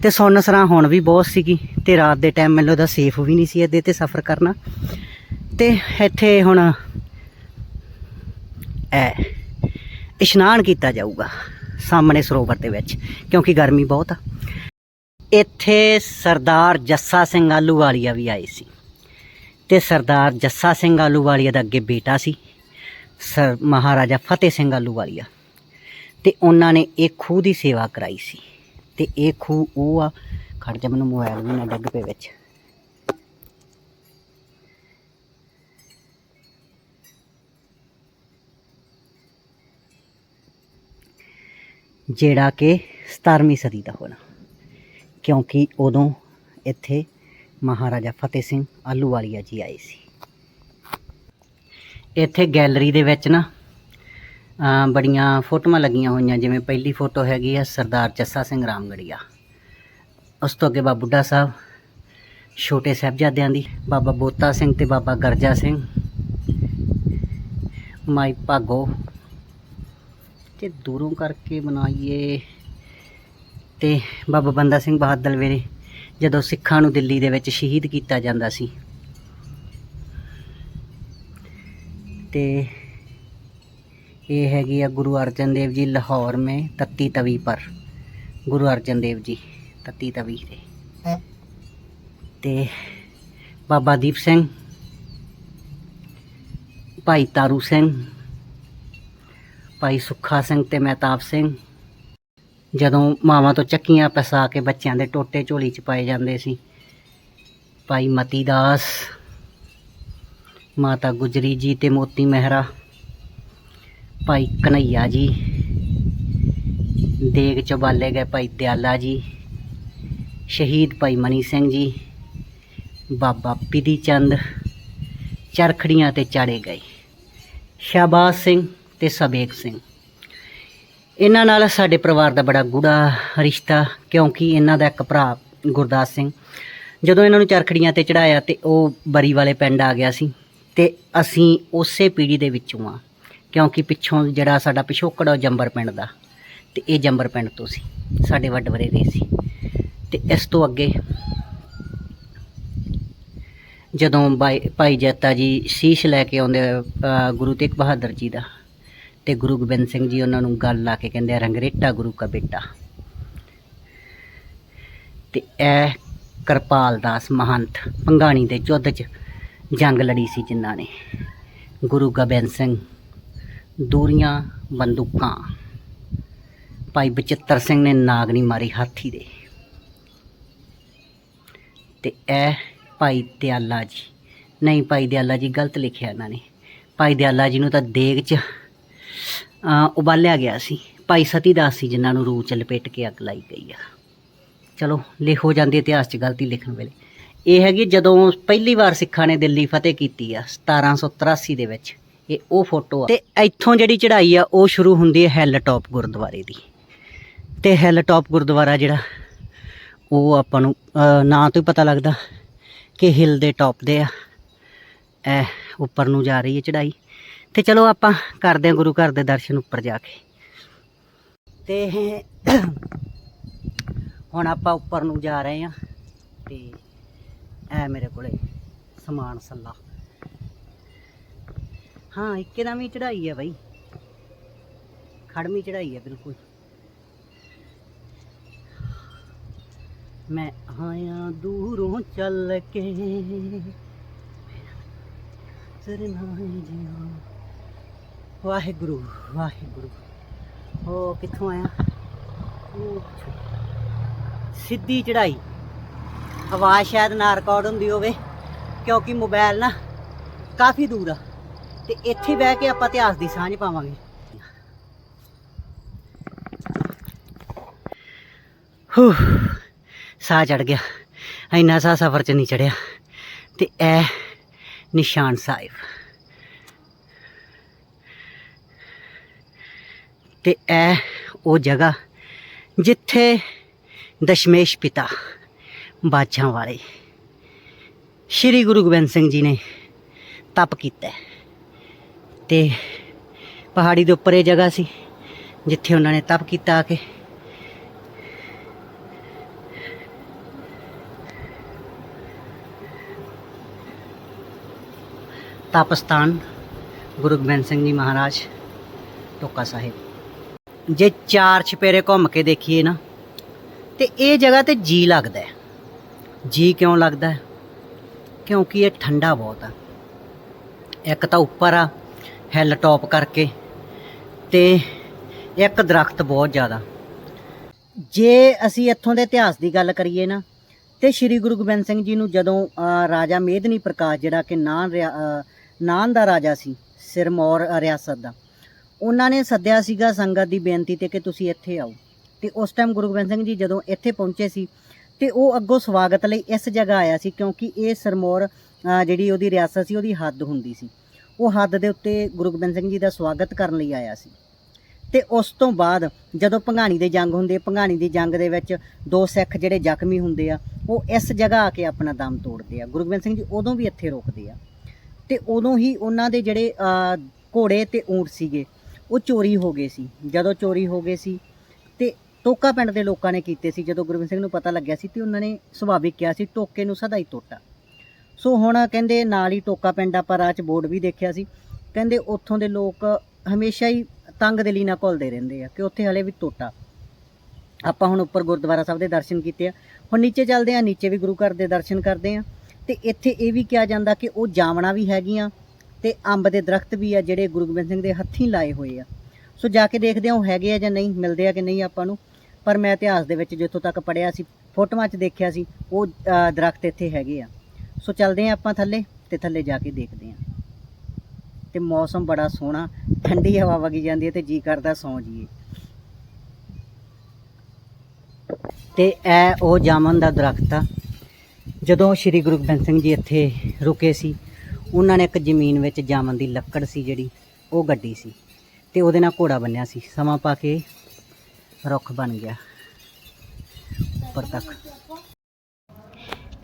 ਤੇ ਸੁੰਨਸਰਾਂ ਹੁਣ ਵੀ ਬਹੁਤ ਸੀਗੀ, ਤੇ ਰਾਤ ਦੇ ਟਾਈਮ ਮੈਨੂੰ ਲੱਗਦਾ ਸੇਫ ਵੀ ਨਹੀਂ ਸੀ ਇਹਦੇ ਤੇ ਸਫ਼ਰ ਕਰਨਾ। ਤੇ ਇੱਥੇ ਹੁਣ ਐ, ਇਸ਼ਨਾਨ ਕੀਤਾ ਜਾਊਗਾ ਸਾਹਮਣੇ ਸਰੋਵਰ ਦੇ ਵਿੱਚ, ਕਿਉਂਕਿ ਗਰਮੀ ਬਹੁਤ ਆ। ਇੱਥੇ ਸਰਦਾਰ ਜੱਸਾ ਸਿੰਘ ਆਲੂਵਾਲੀਆ ਵੀ ਆਏ ਸੀ। ਤੇ ਸਰਦਾਰ ਜੱਸਾ ਸਿੰਘ ਆਲੂਵਾਲੀਆ ਦਾ ਅੱਗੇ ਬੇਟਾ ਸੀ, ਸਰ ਮਹਾਰਾਜਾ ਫਤਿਹ ਸਿੰਘ ਆਲੂਵਾਲੀਆ ਤੇ ਉਹਨਾਂ ਨੇ ਇਹ ਖੂਹ ਦੀ ਸੇਵਾ ਕਰਾਈ ਸੀ। ਤੇ ਇਹ ਖੂਹ ਉਹ ਆ, ਖੜ ਜਾ ਮੈਨੂੰ ਮੋਬਾਈਲ ਵੀ ਨਾ ਡੱਗ ਪੇ ਵਿੱਚ। ਜਿਹੜਾ ਕਿ 17ਵੀਂ ਸਦੀ ਦਾ ਹੋਣਾ। ਕਿਉਂਕਿ ਉਦੋਂ ਇੱਥੇ ਮਹਾਰਾਜਾ ਫਤਿਹ ਸਿੰਘ ਆਲੂਵਾਲੀਆ ਜੀ ਆਏ ਸੀ। ਇੱਥੇ ਗੈਲਰੀ ਦੇ ਵਿੱਚ ਨਾ ਬੜੀਆਂ ਫੋਟੋਆਂ ਲੱਗੀਆਂ ਹੋਈਆਂ, ਜਿਵੇਂ ਪਹਿਲੀ ਫੋਟੋ ਹੈਗੀ ਆ ਸਰਦਾਰ ਜੱਸਾ ਸਿੰਘ ਰਾਮਗੜੀਆ। ਉਸ ਤੋਂ ਅੱਗੇ ਬਾਬਾ ਬੁੱਢਾ ਸਾਹਿਬ, ਛੋਟੇ ਸਾਹਿਬਜ਼ਾਦਿਆਂ ਦੀ, ਬਾਬਾ ਬੋਤਾ ਸਿੰਘ ਤੇ ਬਾਬਾ ਗਰਜਾ ਸਿੰਘ, ਮਾਈ ਭਾਗੋ। ਤੇ ਦੂਰੋਂ ਕਰਕੇ ਬਣਾਈਏ ਤੇ ਬਾਬਾ ਬੰਦਾ ਸਿੰਘ ਬਹਾਦਰ ਵੇਲੇ ਜਦੋਂ ਸਿੱਖਾਂ ਨੂੰ ਦਿੱਲੀ ਦੇ ਵਿੱਚ ਸ਼ਹੀਦ ਕੀਤਾ ਜਾਂਦਾ ਸੀ। ਤੇ ਇਹ ਹੈਗੀ ਆ ਗੁਰੂ ਅਰਜਨ ਦੇਵ ਜੀ ਲਾਹੌਰ ਮੇ ਤੱਤੀ ਤਵੀ ਪਰ। ਗੁਰੂ ਅਰਜਨ ਦੇਵ ਜੀ ਤੱਤੀ ਤਵੀ ਤੇ। ਤੇ ਬਾਬਾ ਦੀਪ ਸਿੰਘ ਭਾਈ ਤਾਰੂ ਸਿੰਘ ਭਾਈ ਸੁੱਖਾ ਸਿੰਘ ਤੇ ਮਹਿਤਾਬ ਸਿੰਘ ਜਦੋਂ ਮਾਵਾਂ ਤੋਂ ਚੱਕੀਆਂ ਪਸਾ ਕੇ ਬੱਚਿਆਂ ਦੇ ਟੋਟੇ ਝੋਲੀ ਚ ਪਾਏ ਜਾਂਦੇ ਸੀ। ਭਾਈ ਮਤੀ ਦਾਸ, ਮਾਤਾ ਗੁਜਰੀ ਜੀ ਤੇ ਮੋਤੀ ਮਹਿਰਾ, ਭਾਈ ਕਨਈਆ ਜੀ, ਦੇਗ ਚਬਾਲੇ ਗਏ ਭਾਈ ਦਿਆਲਾ ਜੀ, ਸ਼ਹੀਦ ਭਾਈ ਮਨੀ ਸਿੰਘ ਜੀ, ਬਾਬਾ ਪਿਦੀ ਚੰਦ, ਚਰਖੜੀਆਂ ਤੇ ਚਾੜੇ ਗਏ। ਸ਼ਾਬਾਜ਼ ਸਿੰਘ ਤੇ ਸਬੇਗ ਸਿੰਘ। ਇਹਨਾਂ ਨਾਲ ਸਾਡੇ ਪਰਿਵਾਰ ਦਾ ਬੜਾ ਗੂੜਾ ਰਿਸ਼ਤਾ, ਕਿਉਂਕਿ ਇਹਨਾਂ ਦਾ ਇੱਕ ਭਰਾ ਗੁਰਦਾਸ ਸਿੰਘ, ਜਦੋਂ ਇਹਨਾਂ ਨੂੰ ਚਰਖੜੀਆਂ ਤੇ ਚੜਾਇਆ ਤੇ ਉਹ ਬਰੀ ਵਾਲੇ ਪਿੰਡ ਆ ਗਿਆ ਸੀ ਤੇ ਅਸੀਂ ਉਸੇ ਪੀੜ੍ਹੀ ਦੇ ਵਿੱਚੋਂ ਆ, ਕਿਉਂਕਿ ਪਿੱਛੋਂ ਜਿਹੜਾ ਸਾਡਾ ਪਿਛੋਕੜ ਉਹ ਜੰਬਰ ਪਿੰਡ ਦਾ, ਤੇ ਇਹ ਜੰਬਰ ਪਿੰਡ ਤੋਂ ਸੀ, ਸਾਡੇ ਵੱਡ ਵਰੇਰੇ ਸੀ। ਤੇ ਇਸ ਤੋਂ ਅੱਗੇ ਜਦੋਂ ਬਾਈ ਭਾਈ ਜੱਤਾ ਜੀ ਸ਼ੀਸ਼ ਲੈ ਕੇ ਆਉਂਦੇ ਗੁਰੂ ਤੇਗ ਬਹਾਦਰ ਜੀ ਦਾ ਤੇ ਗੁਰੂ ਗੋਬਿੰਦ ਸਿੰਘ ਜੀ ਉਹਨਾਂ ਨੂੰ ਗੱਲ ਲਾ ਕੇ ਕਹਿੰਦੇ ਰੰਗਰੇਟਾ ਗੁਰੂ ਕਾ ਬੇਟਾ। ਤੇ ਇਹ ਕਿਰਪਾਲ ਦਾਸ ਮਹੰਤ ਪੰਗਾਣੀ ਦੇ ਯੁੱਧ 'ਚ ਜੰਗ ਲੜੀ ਸੀ ਜਿਨ੍ਹਾਂ ਨੇ। ਗੁਰੂ ਗੋਬਿੰਦ ਸਿੰਘ ਦੂਰੀਆਂ ਬੰਦੂਕਾਂ। ਭਾਈ ਬਚਿੱਤਰ ਸਿੰਘ ਨੇ ਨਾਗਣੀ ਮਾਰੀ, ਹਾਥੀ ਦੇ। ਤੇ ਇਹ ਭਾਈ ਦਿਆਲਾ ਜੀ। ਨਹੀਂ, ਭਾਈ ਦਿਆਲਾ ਜੀ ਗਲਤ ਲਿਖਿਆ ਇਹਨਾਂ ਨੇ। ਭਾਈ ਦਿਆਲਾ ਜੀ ਨੂੰ ਤਾਂ ਦੇਗ 'ਚ ਉਬਾਲਿਆ ਗਿਆ ਸੀ। ਭਾਈ ਸਤੀ ਦਾਸ ਸੀ ਜਿਨ੍ਹਾਂ ਨੂੰ ਰੂਹ ਚ ਲਪੇਟ ਕੇ ਅੱਗ ਲਾਈ ਗਈ ਆ। ਚਲੋ ਲਿਖੋ ਜਾਂਦੀ ਇਤਿਹਾਸ 'ਚ ਗਲਤੀ ਲਿਖਣ ਵੇਲੇ। ਇਹ ਹੈਗੀ ਜਦੋਂ ਪਹਿਲੀ ਵਾਰ ਸਿੱਖਾਂ ਨੇ ਦਿੱਲੀ ਫਤਿਹ ਕੀਤੀ ਆ 1783 ਦੇ ਵਿੱਚ। ਇਹ ਉਹ ਫੋਟੋ ਆ। ਤੇ ਇੱਥੋਂ ਜਿਹੜੀ ਚੜ੍ਹਾਈ ਆ, ਉਹ ਸ਼ੁਰੂ ਹੁੰਦੀ ਹੈ ਹੈਲ ਟੌਪ ਗੁਰਦੁਆਰੇ ਦੀ। ਤੇ ਹੈਲ ਟੌਪ ਗੁਰਦੁਆਰਾ ਜਿਹੜਾ, ਉਹ ਆਪਾਂ ਨੂੰ ਨਾਂ ਤੋਂ ਹੀ ਪਤਾ ਲੱਗਦਾ ਕਿ ਹਿੱਲ ਦੇ ਟੌਪ ਦੇ ਆ। ਇਹ ਉੱਪਰ ਨੂੰ ਜਾ ਰਹੀ ਹੈ ਚੜ੍ਹਾਈ। ਤੇ ਚਲੋ ਆਪਾਂ ਕਰਦੇ ਹਾਂ ਗੁਰੂ ਘਰ ਦੇ ਦਰਸ਼ਨ ਉੱਪਰ ਜਾ ਕੇ। ਤੇ ਹੁਣ ਆਪਾਂ ਉੱਪਰ ਨੂੰ ਜਾ ਰਹੇ ਹਾਂ ਤੇ ਐ ਮੇਰੇ ਕੋਲੇ ਸਮਾਨ ਸੱਲਾ। ਹਾਂ ਇੱਕਦਮ ਹੀ ਚੜਾਈ ਹੈ ਬਾਈ। ਖੜਮੀ ਚੜਾਈ ਹੈ ਬਿਲਕੁਲ। ਮੈਂ ਆਇਆ ਦੂਰੋਂ ਚੱਲ ਕੇ ਸਰਨਾ ਜਿਹਾ ਵਾਹਿਗੁਰੂ ਵਾਹਿਗੁਰੂ। ਹੋ, ਕਿੱਥੋਂ ਆਇਆ? ਸਿੱਧੀ ਚੜਾਈ ਆਵਾਜ਼ ਸ਼ਾਇਦ ਨਾ ਰਿਕਾਰਡ ਹੁੰਦੀ ਹੋਵੇ, ਕਿਉਂਕਿ ਮੋਬਾਈਲ ਨਾ ਕਾਫੀ ਦੂਰ ਆ। ਤੇ ਇੱਥੇ ਬਹਿ ਕੇ ਆਪਾਂ ਇਤਿਹਾਸ ਦੀ ਸਾਂਝ ਪਾਵਾਂਗੇ। ਹੂ, ਸਾਹ ਚੜ ਗਿਆ। ਇੰਨਾ ਸਾਹ ਸਫ਼ਰ ਚ ਨਹੀਂ ਚੜਿਆ ਤੇ ਇਹ ਨਿਸ਼ਾਨ ਸਾਹਿਬ। ਤੇ ਇਹ ਉਹ ਜਗ੍ਹਾ ਜਿੱਥੇ ਦਸ਼ਮੇਸ਼ ਪਿਤਾ ਬਾਦਸ਼ਾਹ ਵਾਲੇ ਸ਼੍ਰੀ ਗੁਰੂ ਗੋਬਿੰਦ ਸਿੰਘ ਜੀ ਨੇ ਤਪ ਕੀਤਾ ਹੈ। ਤੇ ਪਹਾੜੀ ਦੇ ਉੱਪਰ ਇਹ ਜਗ੍ਹਾ ਸੀ ਜਿੱਥੇ ਉਹਨਾਂ ਨੇ ਤਪ ਕੀਤਾ ਆ ਕੇ ਤਪ ਸਥਾਨ ਗੁਰੂ ਗੋਬਿੰਦ ਸਿੰਘ ਜੀ ਮਹਾਰਾਜ ਟੋਕਾ ਸਾਹਿਬ ਜੇ ਚਾਰ ਛਪੇਰੇ ਘੁੰਮ ਕੇ ਦੇਖੀਏ ਨਾ, ਤੇ ਇਹ ਜਗ੍ਹਾ ਤੇ ਜੀ ਲੱਗਦਾ ਹੈ। ਜੀ ਕਿਉਂ ਲੱਗਦਾ ਹੈ? ਕਿਉਂਕਿ ਇਹ ਠੰਡਾ ਬਹੁਤ ਆ। ਇੱਕ ਤਾਂ ਉੱਪਰ ਆ ਹਿੱਲ ਟੌਪ ਕਰਕੇ, ਤੇ ਇੱਕ ਦਰਖਤ ਬਹੁਤ ਜ਼ਿਆਦਾ। ਜੇ ਅਸੀਂ ਇੱਥੋਂ ਦੇ ਇਤਿਹਾਸ ਦੀ ਗੱਲ ਕਰੀਏ ਨਾ, ਤੇ ਸ੍ਰੀ ਗੁਰੂ ਗੋਬਿੰਦ ਸਿੰਘ ਜੀ ਨੂੰ ਜਦੋਂ ਰਾਜਾ ਮੇਦਨੀ ਪ੍ਰਕਾਸ਼ ਜਿਹੜਾ ਕਿ ਨਾਨ ਰਿਆ- ਨਾਨ ਦਾ ਰਾਜਾ ਸੀ, ਸਿਰਮੌਰ ਰਿਆਸਤ ਦਾ ਉਹਨਾਂ ਨੇ ਸੱਦਿਆ ਸੀਗਾ ਸੰਗਤ ਦੀ ਬੇਨਤੀ ਤੇ ਕਿ ਤੁਸੀਂ ਇੱਥੇ ਆਓ। ਤੇ ਉਸ ਟਾਈਮ ਗੁਰੂ ਗੋਬਿੰਦ ਸਿੰਘ ਜੀ ਜਦੋਂ ਇੱਥੇ ਪਹੁੰਚੇ ਸੀ, ਤੇ ਉਹ ਅੱਗੋਂ ਸਵਾਗਤ ਲਈ ਇਸ ਜਗ੍ਹਾ ਆਇਆ ਸੀ ਕਿਉਂਕਿ ਇਹ ਸਰਮੌਰ ਜਿਹੜੀ ਉਹਦੀ ਰਿਆਸਤ ਸੀ, ਉਹਦੀ ਹੱਦ ਹੁੰਦੀ ਸੀ। ਉਹ ਹੱਦ ਦੇ ਉੱਤੇ ਗੁਰੂ ਗੋਬਿੰਦ ਸਿੰਘ ਜੀ ਦਾ ਸਵਾਗਤ ਕਰਨ ਲਈ ਆਇਆ ਸੀ। ਤੇ ਉਸ ਤੋਂ ਬਾਅਦ ਜਦੋਂ ਭੰਗਾਣੀ ਦੇ ਜੰਗ ਹੁੰਦੇ, ਭੰਗਾਣੀ ਦੀ ਜੰਗ ਦੇ ਵਿੱਚ ਦੋ ਸਿੱਖ ਜਿਹੜੇ ਜ਼ਖਮੀ ਹੁੰਦੇ ਆ, ਉਹ ਇਸ ਜਗ੍ਹਾ ਆ ਕੇ ਆਪਣਾ ਦਮ ਤੋੜਦੇ ਆ। ਗੁਰੂ ਗੋਬਿੰਦ ਸਿੰਘ ਜੀ ਉਦੋਂ ਵੀ ਇੱਥੇ ਰੋਕਦੇ ਆ। ਤੇ ਉਦੋਂ ਹੀ ਉਹਨਾਂ ਦੇ ਜਿਹੜੇ ਘੋੜੇ ਤੇ ਊਂਟ ਸੀਗੇ ਉਹ ਚੋਰੀ ਹੋ ਗਏ ਸੀ। ਜਦੋਂ ਚੋਰੀ ਹੋ ਗਏ ਸੀ ਤੇ ਟੋਕਾ ਪਿੰਡ ਦੇ ਲੋਕਾਂ ਨੇ ਕੀਤੇ ਸੀ, ਜਦੋਂ ਗੁਰੂ ਗੋਬਿੰਦ ਸਿੰਘ ਨੂੰ ਪਤਾ ਲੱਗਿਆ ਸੀ ਤੇ ਉਹਨਾਂ ਨੇ ਸੁਭਾਵਿਕ ਕਿਹਾ ਸੀ ਟੋਕੇ ਨੂੰ ਸਦਾ ਹੀ ਟੋਟਾ ਸੋ ਹੁਣ ਕਹਿੰਦੇ ਨਾਲ ਹੀ ਟੋਕਾ ਪਿੰਡ ਆਪਾਂ ਰਾਹ 'ਚ ਬੋਰਡ ਵੀ ਦੇਖਿਆ ਸੀ। ਕਹਿੰਦੇ ਉੱਥੋਂ ਦੇ ਲੋਕ ਹਮੇਸ਼ਾ ਹੀ ਤੰਗ ਦਿਲੀ ਨਾਲ ਘੁਲਦੇ ਰਹਿੰਦੇ ਆ ਕਿ ਉੱਥੇ ਹਲੇ ਵੀ ਟੋਟਾ ਆਪਾਂ ਹੁਣ ਉੱਪਰ ਗੁਰਦੁਆਰਾ ਸਾਹਿਬ ਦੇ ਦਰਸ਼ਨ ਕੀਤੇ ਆ। ਹੁਣ ਨੀਚੇ ਚੱਲਦੇ ਆ, ਨੀਚੇ ਵੀ ਗੁਰੂ ਘਰ ਦੇ ਦਰਸ਼ਨ ਕਰਦੇ ਆ। ਤੇ ਇੱਥੇ ਇਹ ਵੀ ਕਿਹਾ ਜਾਂਦਾ ਕਿ ਉਹ ਜਾਮਣਾ ਵੀ ਹੈਗੀਆਂ ਤੇ ਅੰਬ ਦੇ ਦਰਖਤ ਵੀ ਆ ਜਿਹੜੇ ਗੁਰੂ ਗੋਬਿੰਦ ਸਿੰਘ ਦੇ ਹੱਥੀਂ ਲਾਏ ਹੋਏ ਆ। ਸੋ ਜਾ ਕੇ ਦੇਖਦੇ ਹਾਂ ਉਹ ਹੈਗੇ ਆ ਜਾਂ ਨਹੀਂ ਮਿਲਦੇ ਆ ਕਿ ਨਹੀਂ ਆਪਾਂ ਨੂੰ। ਪਰ ਮੈਂ ਇਤਿਹਾਸ ਦੇ ਵਿੱਚ ਜਿੱਥੋਂ ਤੱਕ ਪੜਿਆ ਸੀ ਫੋਟੋਆਂ 'ਚ ਦੇਖਿਆ ਸੀ ਉਹ ਅ, ਦਰਖਤ ਇੱਥੇ ਹੈਗੇ ਆ। ਸੋ ਚੱਲਦੇ ਆ ਆਪਾਂ ਥੱਲੇ ਤੇ ਥੱਲੇ ਜਾ ਕੇ ਦੇਖਦੇ ਆ ਤੇ ਮੌਸਮ ਬੜਾ ਸੋਹਣਾ ਠੰਡੀ ਹਵਾ ਵਗੀ ਜਾਂਦੀ ਹੈ ਤੇ ਜੀ ਕਰਦਾ ਸੌਂ ਜੀਏ। ਤੇ ਇਹ ਉਹ ਜਾਮਨ ਦਾ ਦਰਖਤ ਆ। ਜਦੋਂ ਸ੍ਰੀ ਗੁਰੂ ਗੋਬਿੰਦ ਸਿੰਘ ਜੀ ਇੱਥੇ ਰੁਕੇ ਸੀ ਉਹਨਾਂ ਨੇ ਇੱਕ ਜ਼ਮੀਨ ਵਿੱਚ ਜਾਮਨ ਦੀ ਲੱਕੜ ਸੀ ਜਿਹੜੀ ਉਹ ਗੱਡੀ ਸੀ ਤੇ ਉਹਦੇ ਨਾਲ ਘੋੜਾ ਬੰਨਿਆ ਸੀ ਸਮਾਂ ਪਾ ਕੇ ਰੁੱਖ ਬਣ ਗਿਆ ਉੱਪਰ ਤੱਕ।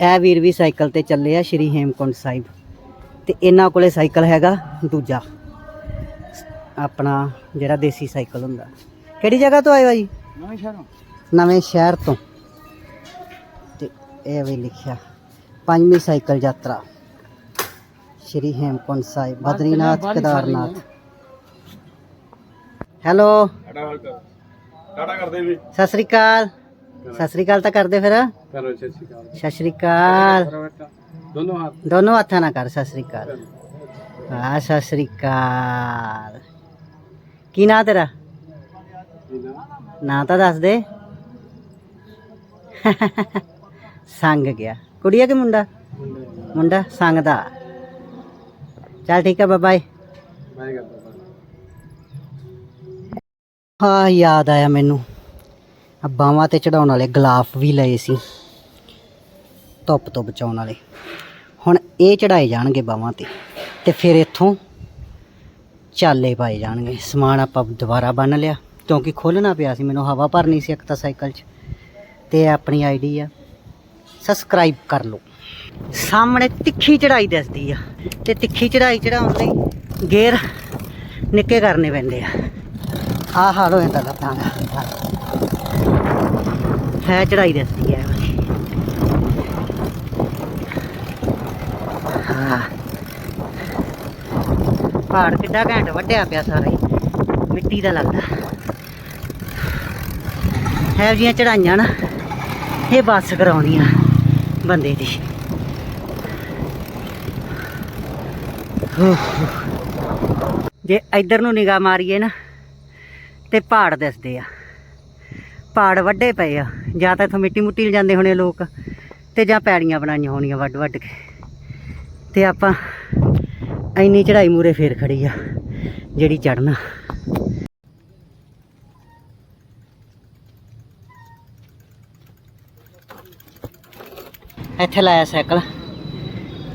ਇਹ ਵੀਰ ਵੀ ਸਾਈਕਲ ਤੇ ਚੱਲੇ ਆ ਸ਼੍ਰੀ ਹੇਮਕੁੰਟ ਸਾਹਿਬ ਤੇ ਇਹਨਾਂ ਕੋਲੇ ਸਾਈਕਲ ਹੈਗਾ ਦੂਜਾ ਆਪਣਾ ਜਿਹੜਾ ਦੇਸੀ ਸਾਈਕਲ ਹੁੰਦਾ। ਕਿਹੜੀ ਜਗ੍ਹਾ ਤੋਂ ਆਏ ਹੋ ਜੀ? ਨਵੇਂ ਸ਼ਹਿਰੋਂ। ਨਵੇਂ ਸ਼ਹਿਰ ਤੋਂ। ਤੇ ਇਹ ਵੀ ਲਿਖਿਆ ਪੰਜਵੀਂ ਸਾਈਕਲ ਯਾਤਰਾ। Shri Hemkunt Sahib Badrinath Kedarnath hello tata tata ਕਰਦੇ ਵੀ ਸਤਿ ਸ੍ਰੀ ਅਕਾਲ ਸਤਿ ਸ੍ਰੀ ਅਕਾਲ ਤਾਂ ਕਰਦੇ ਫਿਰ ਕਰੋ ਸਤਿ ਸ਼੍ਰੀ ਅਕਾਲ ਸਤਿ ਸ੍ਰੀ ਅਕਾਲ ਕਰੋ ਬੇਟਾ ਦੋਨੋਂ ਹੱਥ ਦੋਨੋਂ ਹੱਥਾਂ ਨਾਲ ਕਰ ਸਤਿ ਸ੍ਰੀ ਅਕਾਲ ਹਾਂ ਸਤਿ ਸ੍ਰੀ ਅਕਾਲ ਕੀ ਨਾਂ ਤੇਰਾ ਨਾਂ ਤਾਂ ਦੱਸ ਦੇ ਸੰਗ ਗਿਆ ਕੁੜੀ ਆ ਕਿ ਮੁੰਡਾ ਮੁੰਡਾ ਸੰਗ ਦਾ ਚੱਲ ਠੀਕ ਆ ਬਾਏ ਮੈਂ ਹਾਂ ਯਾਦ ਆਇਆ ਮੈਨੂੰ। ਆ ਬਾਵਾਂ ਤੇ ਚੜਾਉਣ ਵਾਲੇ ਗਲਾਫ ਵੀ ਲਏ ਸੀ। ਧੁੱਪ ਤੋਂ ਬਚਾਉਣ ਵਾਲੇ। ਹੁਣ ਇਹ ਚੜਾਏ ਜਾਣਗੇ ਬਾਵਾਂ ਤੇ। ਤੇ ਫਿਰ ਇੱਥੋਂ ਚਾਲੇ ਪਾਏ ਜਾਣਗੇ। ਸਮਾਨ ਆਪਾਂ ਦੁਬਾਰਾ ਬੰਨ ਲਿਆ। ਕਿਉਂਕਿ ਖੋਲਣਾ ਪਿਆ ਸੀ। ਮੈਨੂੰ ਹਵਾ ਭਰਨੀ ਸੀ ਇੱਕ ਤਾਂ ਸਾਈਕਲ 'ਚ। ਤੇ ਆਪਣੀ ਆਈਡੀ ਆ। ਸਬਸਕ੍ਰਾਈਬ ਕਰ ਲਓ। ਸਾਹਮਣੇ ਤਿੱਖੀ ਚੜਾਈ ਦਿਸਦੀ ਆ ਤੇ ਤਿੱਖੀ ਚੜਾਈ ਚੜਾਉਣ ਲਈ ਗੇਅਰ ਨਿੱਕੇ ਕਰਨੇ ਪੈਂਦੇ ਆ। ਆ ਹਾਲ ਹੋ ਜਾਂਦਾ ਲੱਤਾਂ ਦਾ। ਹੈ ਚੜਾਈ ਦਿਸਦੀ ਹੈ ਇਹ ਵਾਲੀ। ਹਾਂ। ਪਹਾੜ ਕਿੱਡਾ ਘੈਂਟ ਵੱਡਿਆ ਪਿਆ ਸਾਰਾ ਹੀ। ਮਿੱਟੀ ਦਾ ਲੱਗਦਾ। ਹੈ ਜੀਆਂ ਚੜਾਈਆਂ ਨਾ ਇਹ ਬੱਸ ਕਰਾਉਣੀਆਂ ਬੰਦੇ ਦੀ। ਜੇ ਇੱਧਰ ਨੂੰ ਨਿਗਾਹ ਮਾਰੀਏ ਨਾ, ਤੇ ਪਹਾੜ ਦਿਸਦੇ ਆ। ਪਹਾੜ ਵੱਡੇ ਪਏ ਆ। ਜਾਂ ਤਾਂ ਇਥੋਂ ਮਿੱਟੀ ਮੁੱਟੀ ਲ ਜਾਂਦੇ ਹੋਣੇ ਲੋਕ, ਤੇ ਜਾਂ ਪੈੜੀਆਂ ਬਣਾਈਆਂ ਹੋਣੀਆਂ ਵੱਡ ਵੱਡ ਕੇ। ਤੇ ਆਪਾਂ ਇੰਨੀ ਚੜਾਈ ਮੂਰੇ ਫੇਰ ਖੜੀ ਆ, ਜਿਹੜੀ ਚੜਨਾ ਇੱਥੇ ਲਾਇਆ ਸਾਈਕਲ,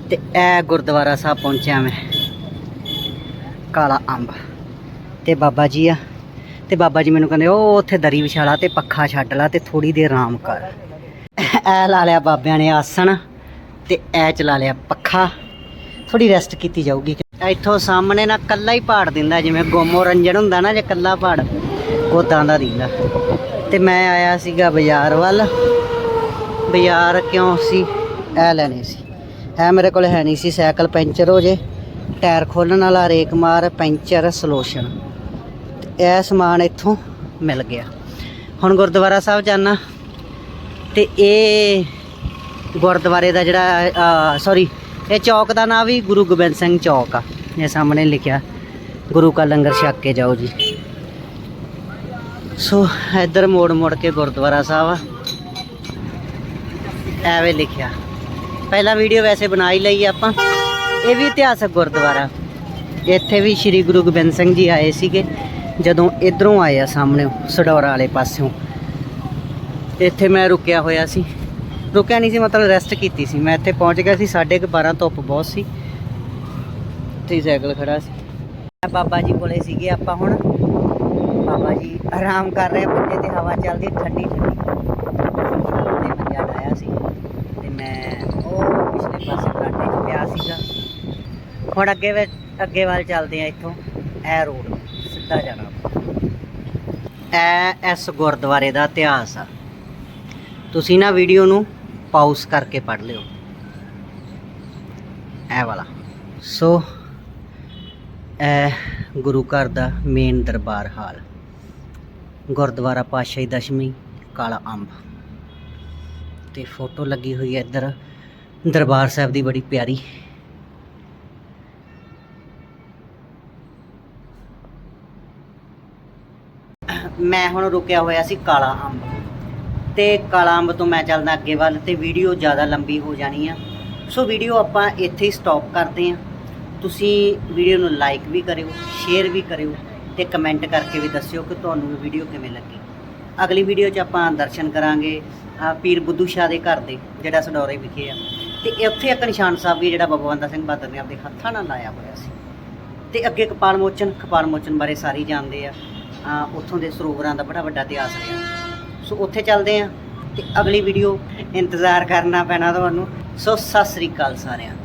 ਤੇ ਇਹ ਗੁਰਦੁਆਰਾ ਸਾਹਿਬ ਪਹੁੰਚਿਆ ਮੈਂ। ਕਾਲਾ ਅੰਬ। ਤੇ ਬਾਬਾ ਜੀ ਆ, ਤੇ ਬਾਬਾ ਜੀ ਮੈਨੂੰ ਕਹਿੰਦੇ, ਉਹ ਉੱਥੇ ਦਰੀ ਵਿਛਾਲਾ ਤੇ ਪੱਖਾ ਛੱਡ ਲਾ ਤੇ ਥੋੜੀ ਦੇਰ ਆਰਾਮ ਕਰ। ਐ ਲਾ ਲਿਆ ਬਾਬਿਆਂ ਨੇ ਆਸਣ ਤੇ ਐ ਚਲਾ ਲਿਆ ਪੱਖਾ। ਥੋੜੀ ਰੈਸਟ ਕੀਤੀ ਜਾਊਗੀ। ਇੱਥੋਂ ਸਾਹਮਣੇ ਨਾ ਕੱਲਾ ਹੀ ਪਹਾੜ ਦਿੰਦਾ, ਜਿਵੇਂ ਗੋਮੋ ਰੰਜਨ ਹੁੰਦਾ ਨਾ, ਜੇ ਕੱਲਾ ਪਹਾੜ ਉਦਾਂ ਦਾ ਦਿੰਦਾ ਤੇ ਮੈਂ ਆਇਆ ਸੀਗਾ ਬਾਜ਼ਾਰ ਵੱਲ। ਬਾਜ਼ਾਰ ਕਿਉਂ ਸੀ? ਐ ਲੈਣੇ ਸੀ। ਇਹ ਮੇਰੇ ਕੋਲ ਹੈ ਨਹੀਂ ਸੀ, ਸਾਈਕਲ ਪੈਂਚਰ ਹੋ ਜੇ। ਟਾਇਰ ਖੋਲਣ ਵਾਲਾ, ਰੇਕ ਮਾਰ, ਪੈਂਚਰ, ਸੋਲੂਸ਼ਨ। ਤੇ ਇਹ ਸਮਾਨ ਇੱਥੋਂ ਮਿਲ ਗਿਆ। ਹੁਣ ਗੁਰਦੁਆਰਾ ਸਾਹਿਬ ਜਾਣਾ ਤੇ ਇਹ ਗੁਰਦੁਆਰੇ ਦਾ ਜਿਹੜਾ ਸੌਰੀ ਇਹ ਚੌਕ ਦਾ ਨਾਮ ਵੀ ਗੁਰੂ ਗੋਬਿੰਦ ਸਿੰਘ ਚੌਕ ਆ। ਇਹ ਸਾਹਮਣੇ ਲਿਖਿਆ, ਗੁਰੂ ਕਾ ਲੰਗਰ ਛਕ ਕੇ ਜਾਓ ਜੀ। ਸੋ, ਇੱਧਰ ਮੋੜ ਮੋੜ ਕੇ ਗੁਰਦੁਆਰਾ ਸਾਹਿਬ ਆ। ਐਵੇਂ ਲਿਖਿਆ। ਪਹਿਲਾ ਵੀਡੀਓ ਵੈਸੇ ਬਣਾ ਹੀ ਲਈ ਆਪਾਂ। ਇਹ ਵੀ ਇਤਿਹਾਸਕ ਗੁਰਦੁਆਰਾ। ਇੱਥੇ ਵੀ ਸ੍ਰੀ ਗੁਰੂ ਗੋਬਿੰਦ ਸਿੰਘ ਜੀ ਆਏ ਸੀਗੇ, ਜਦੋਂ ਇਧਰੋਂ ਆਏ ਆ ਸਾਹਮਣੇ, ਸਡੌਰਾ ਵਾਲੇ ਪਾਸਿਓਂ। ਇੱਥੇ ਮੈਂ ਰੁਕਿਆ ਹੋਇਆ ਸੀ। ਰੁਕਿਆ ਨਹੀਂ ਸੀ, ਮਤਲਬ ਰੈਸਟ ਕੀਤੀ ਸੀ। ਮੈਂ ਇੱਥੇ ਪਹੁੰਚ ਗਿਆ ਸੀ 12:30 ਧੁੱਪ ਬਹੁਤ ਸੀ, ਤੇ ਸਾਈਕਲ ਖੜਾ ਸੀ। ਮੈਂ ਬਾਬਾ ਜੀ ਕੋਲੇ ਸੀਗੇ ਆਪਾਂ ਹੁਣ। ਬਾਬਾ ਜੀ ਆਰਾਮ ਕਰ ਰਹੇ ਬੱਚੇ ਤੇ ਹਵਾ ਚੱਲਦੀ, ਠੰਡੀ ਠੰਡੀ ਤੇ ਮੰਜਾ ਡਾਇਆ ਸੀ ਤੇ ਮੈਂ ਉਹ ਪਿਛਲੇ ਪਾਸੇ ਘਾਟੇ 'ਚ ਪਿਆ ਸੀਗਾ ਹੁਣ ਅੱਗੇ ਵੇ ਅੱਗੇ ਵੱਲ ਚੱਲਦੇ ਆ ਇੱਥੋਂ, ਇਹ ਰੋਡ, ਸਿੱਧਾ ਜਾਣਾ ਇਹ ਇਸ ਗੁਰਦੁਆਰੇ ਦਾ ਇਤਿਹਾਸ ਆ। ਤੁਸੀਂ ਨਾ ਵੀਡੀਓ ਨੂੰ ਪਾਉਸ ਕਰਕੇ ਪੜ ਲਿਓ। ਇਹ ਵਾਲਾ। ਸੋ, ਇਹ ਗੁਰੂ ਘਰ ਦਾ ਮੇਨ ਦਰਬਾਰ ਹਾਲ। ਗੁਰਦੁਆਰਾ ਪਾਤਸ਼ਾਹੀ ਦਸ਼ਮੀ, ਕਾਲਾ ਅੰਬ। ਤੇ ਫੋਟੋ ਲੱਗੀ ਹੋਈ ਹੈ ਇੱਧਰ, ਦਰਬਾਰ ਸਾਹਿਬ ਦੀ ਬੜੀ ਪਿਆਰੀ। ਮੈਂ ਹੁਣ ਰੁਕਿਆ ਹੋਇਆ ਸੀ ਕਾਲਾ ਅੰਬ। ਤੇ ਕਾਲਾ ਅੰਬ ਤੋਂ ਮੈਂ ਚੱਲਦਾ ਅੱਗੇ ਵੱਲ ਤੇ ਵੀਡੀਓ ਜ਼ਿਆਦਾ ਲੰਬੀ ਹੋ ਜਾਣੀ ਆ। ਸੋ ਵੀਡੀਓ ਆਪਾਂ ਇੱਥੇ ਹੀ ਸਟਾਪ ਕਰਦੇ ਆ। ਤੁਸੀਂ ਵੀਡੀਓ ਨੂੰ ਲਾਈਕ ਵੀ ਕਰਿਓ ਸ਼ੇਅਰ ਵੀ ਕਰਿਓ ਤੇ ਕਮੈਂਟ ਕਰਕੇ ਵੀ ਦੱਸਿਓ ਕਿ ਤੁਹਾਨੂੰ ਵੀਡੀਓ ਕਿਵੇਂ ਲੱਗੀ। ਅਗਲੀ ਵੀਡੀਓ 'ਚ ਆਪਾਂ ਦਰਸ਼ਨ ਕਰਾਂਗੇ ਪੀਰ ਬੁੱਧੂ ਸ਼ਾਹ ਦੇ ਘਰ ਦੇ ਜਿਹੜਾ ਸਡੌਰੇ ਵਿਖੇ ਆ। ਤੇ ਉੱਥੇ ਇੱਕ ਨਿਸ਼ਾਨ ਸਾਹਿਬ ਵੀ ਜਿਹੜਾ ਬਾਬਾ ਬੰਦਾ ਸਿੰਘ ਬਹਾਦਰ ਨੇ ਆਪਣੇ ਹੱਥਾਂ ਨਾਲ ਲਾਇਆ ਹੋਇਆ ਸੀ। ਤੇ ਅੱਗੇ ਕਪਾਲ ਮੋਚਨ ਕਪਾਲ ਮੋਚਨ ਬਾਰੇ ਸਾਰੇ ਜਾਣਦੇ ਆ, ਉੱਥੋਂ ਦੇ ਸਰੋਵਰਾਂ ਦਾ ਬੜਾ ਵੱਡਾ ਇਤਿਹਾਸ ਰਿਹਾ। ਸੋ ਉੱਥੇ ਚੱਲਦੇ ਆ ਤੇ ਅਗਲੀ ਵੀਡੀਓ ਇੰਤਜ਼ਾਰ ਕਰਨਾ ਪੈਣਾ ਤੁਹਾਨੂੰ। ਸੋ ਸਤਿ ਸ੍ਰੀ ਅਕਾਲ ਸਾਰਿਆਂ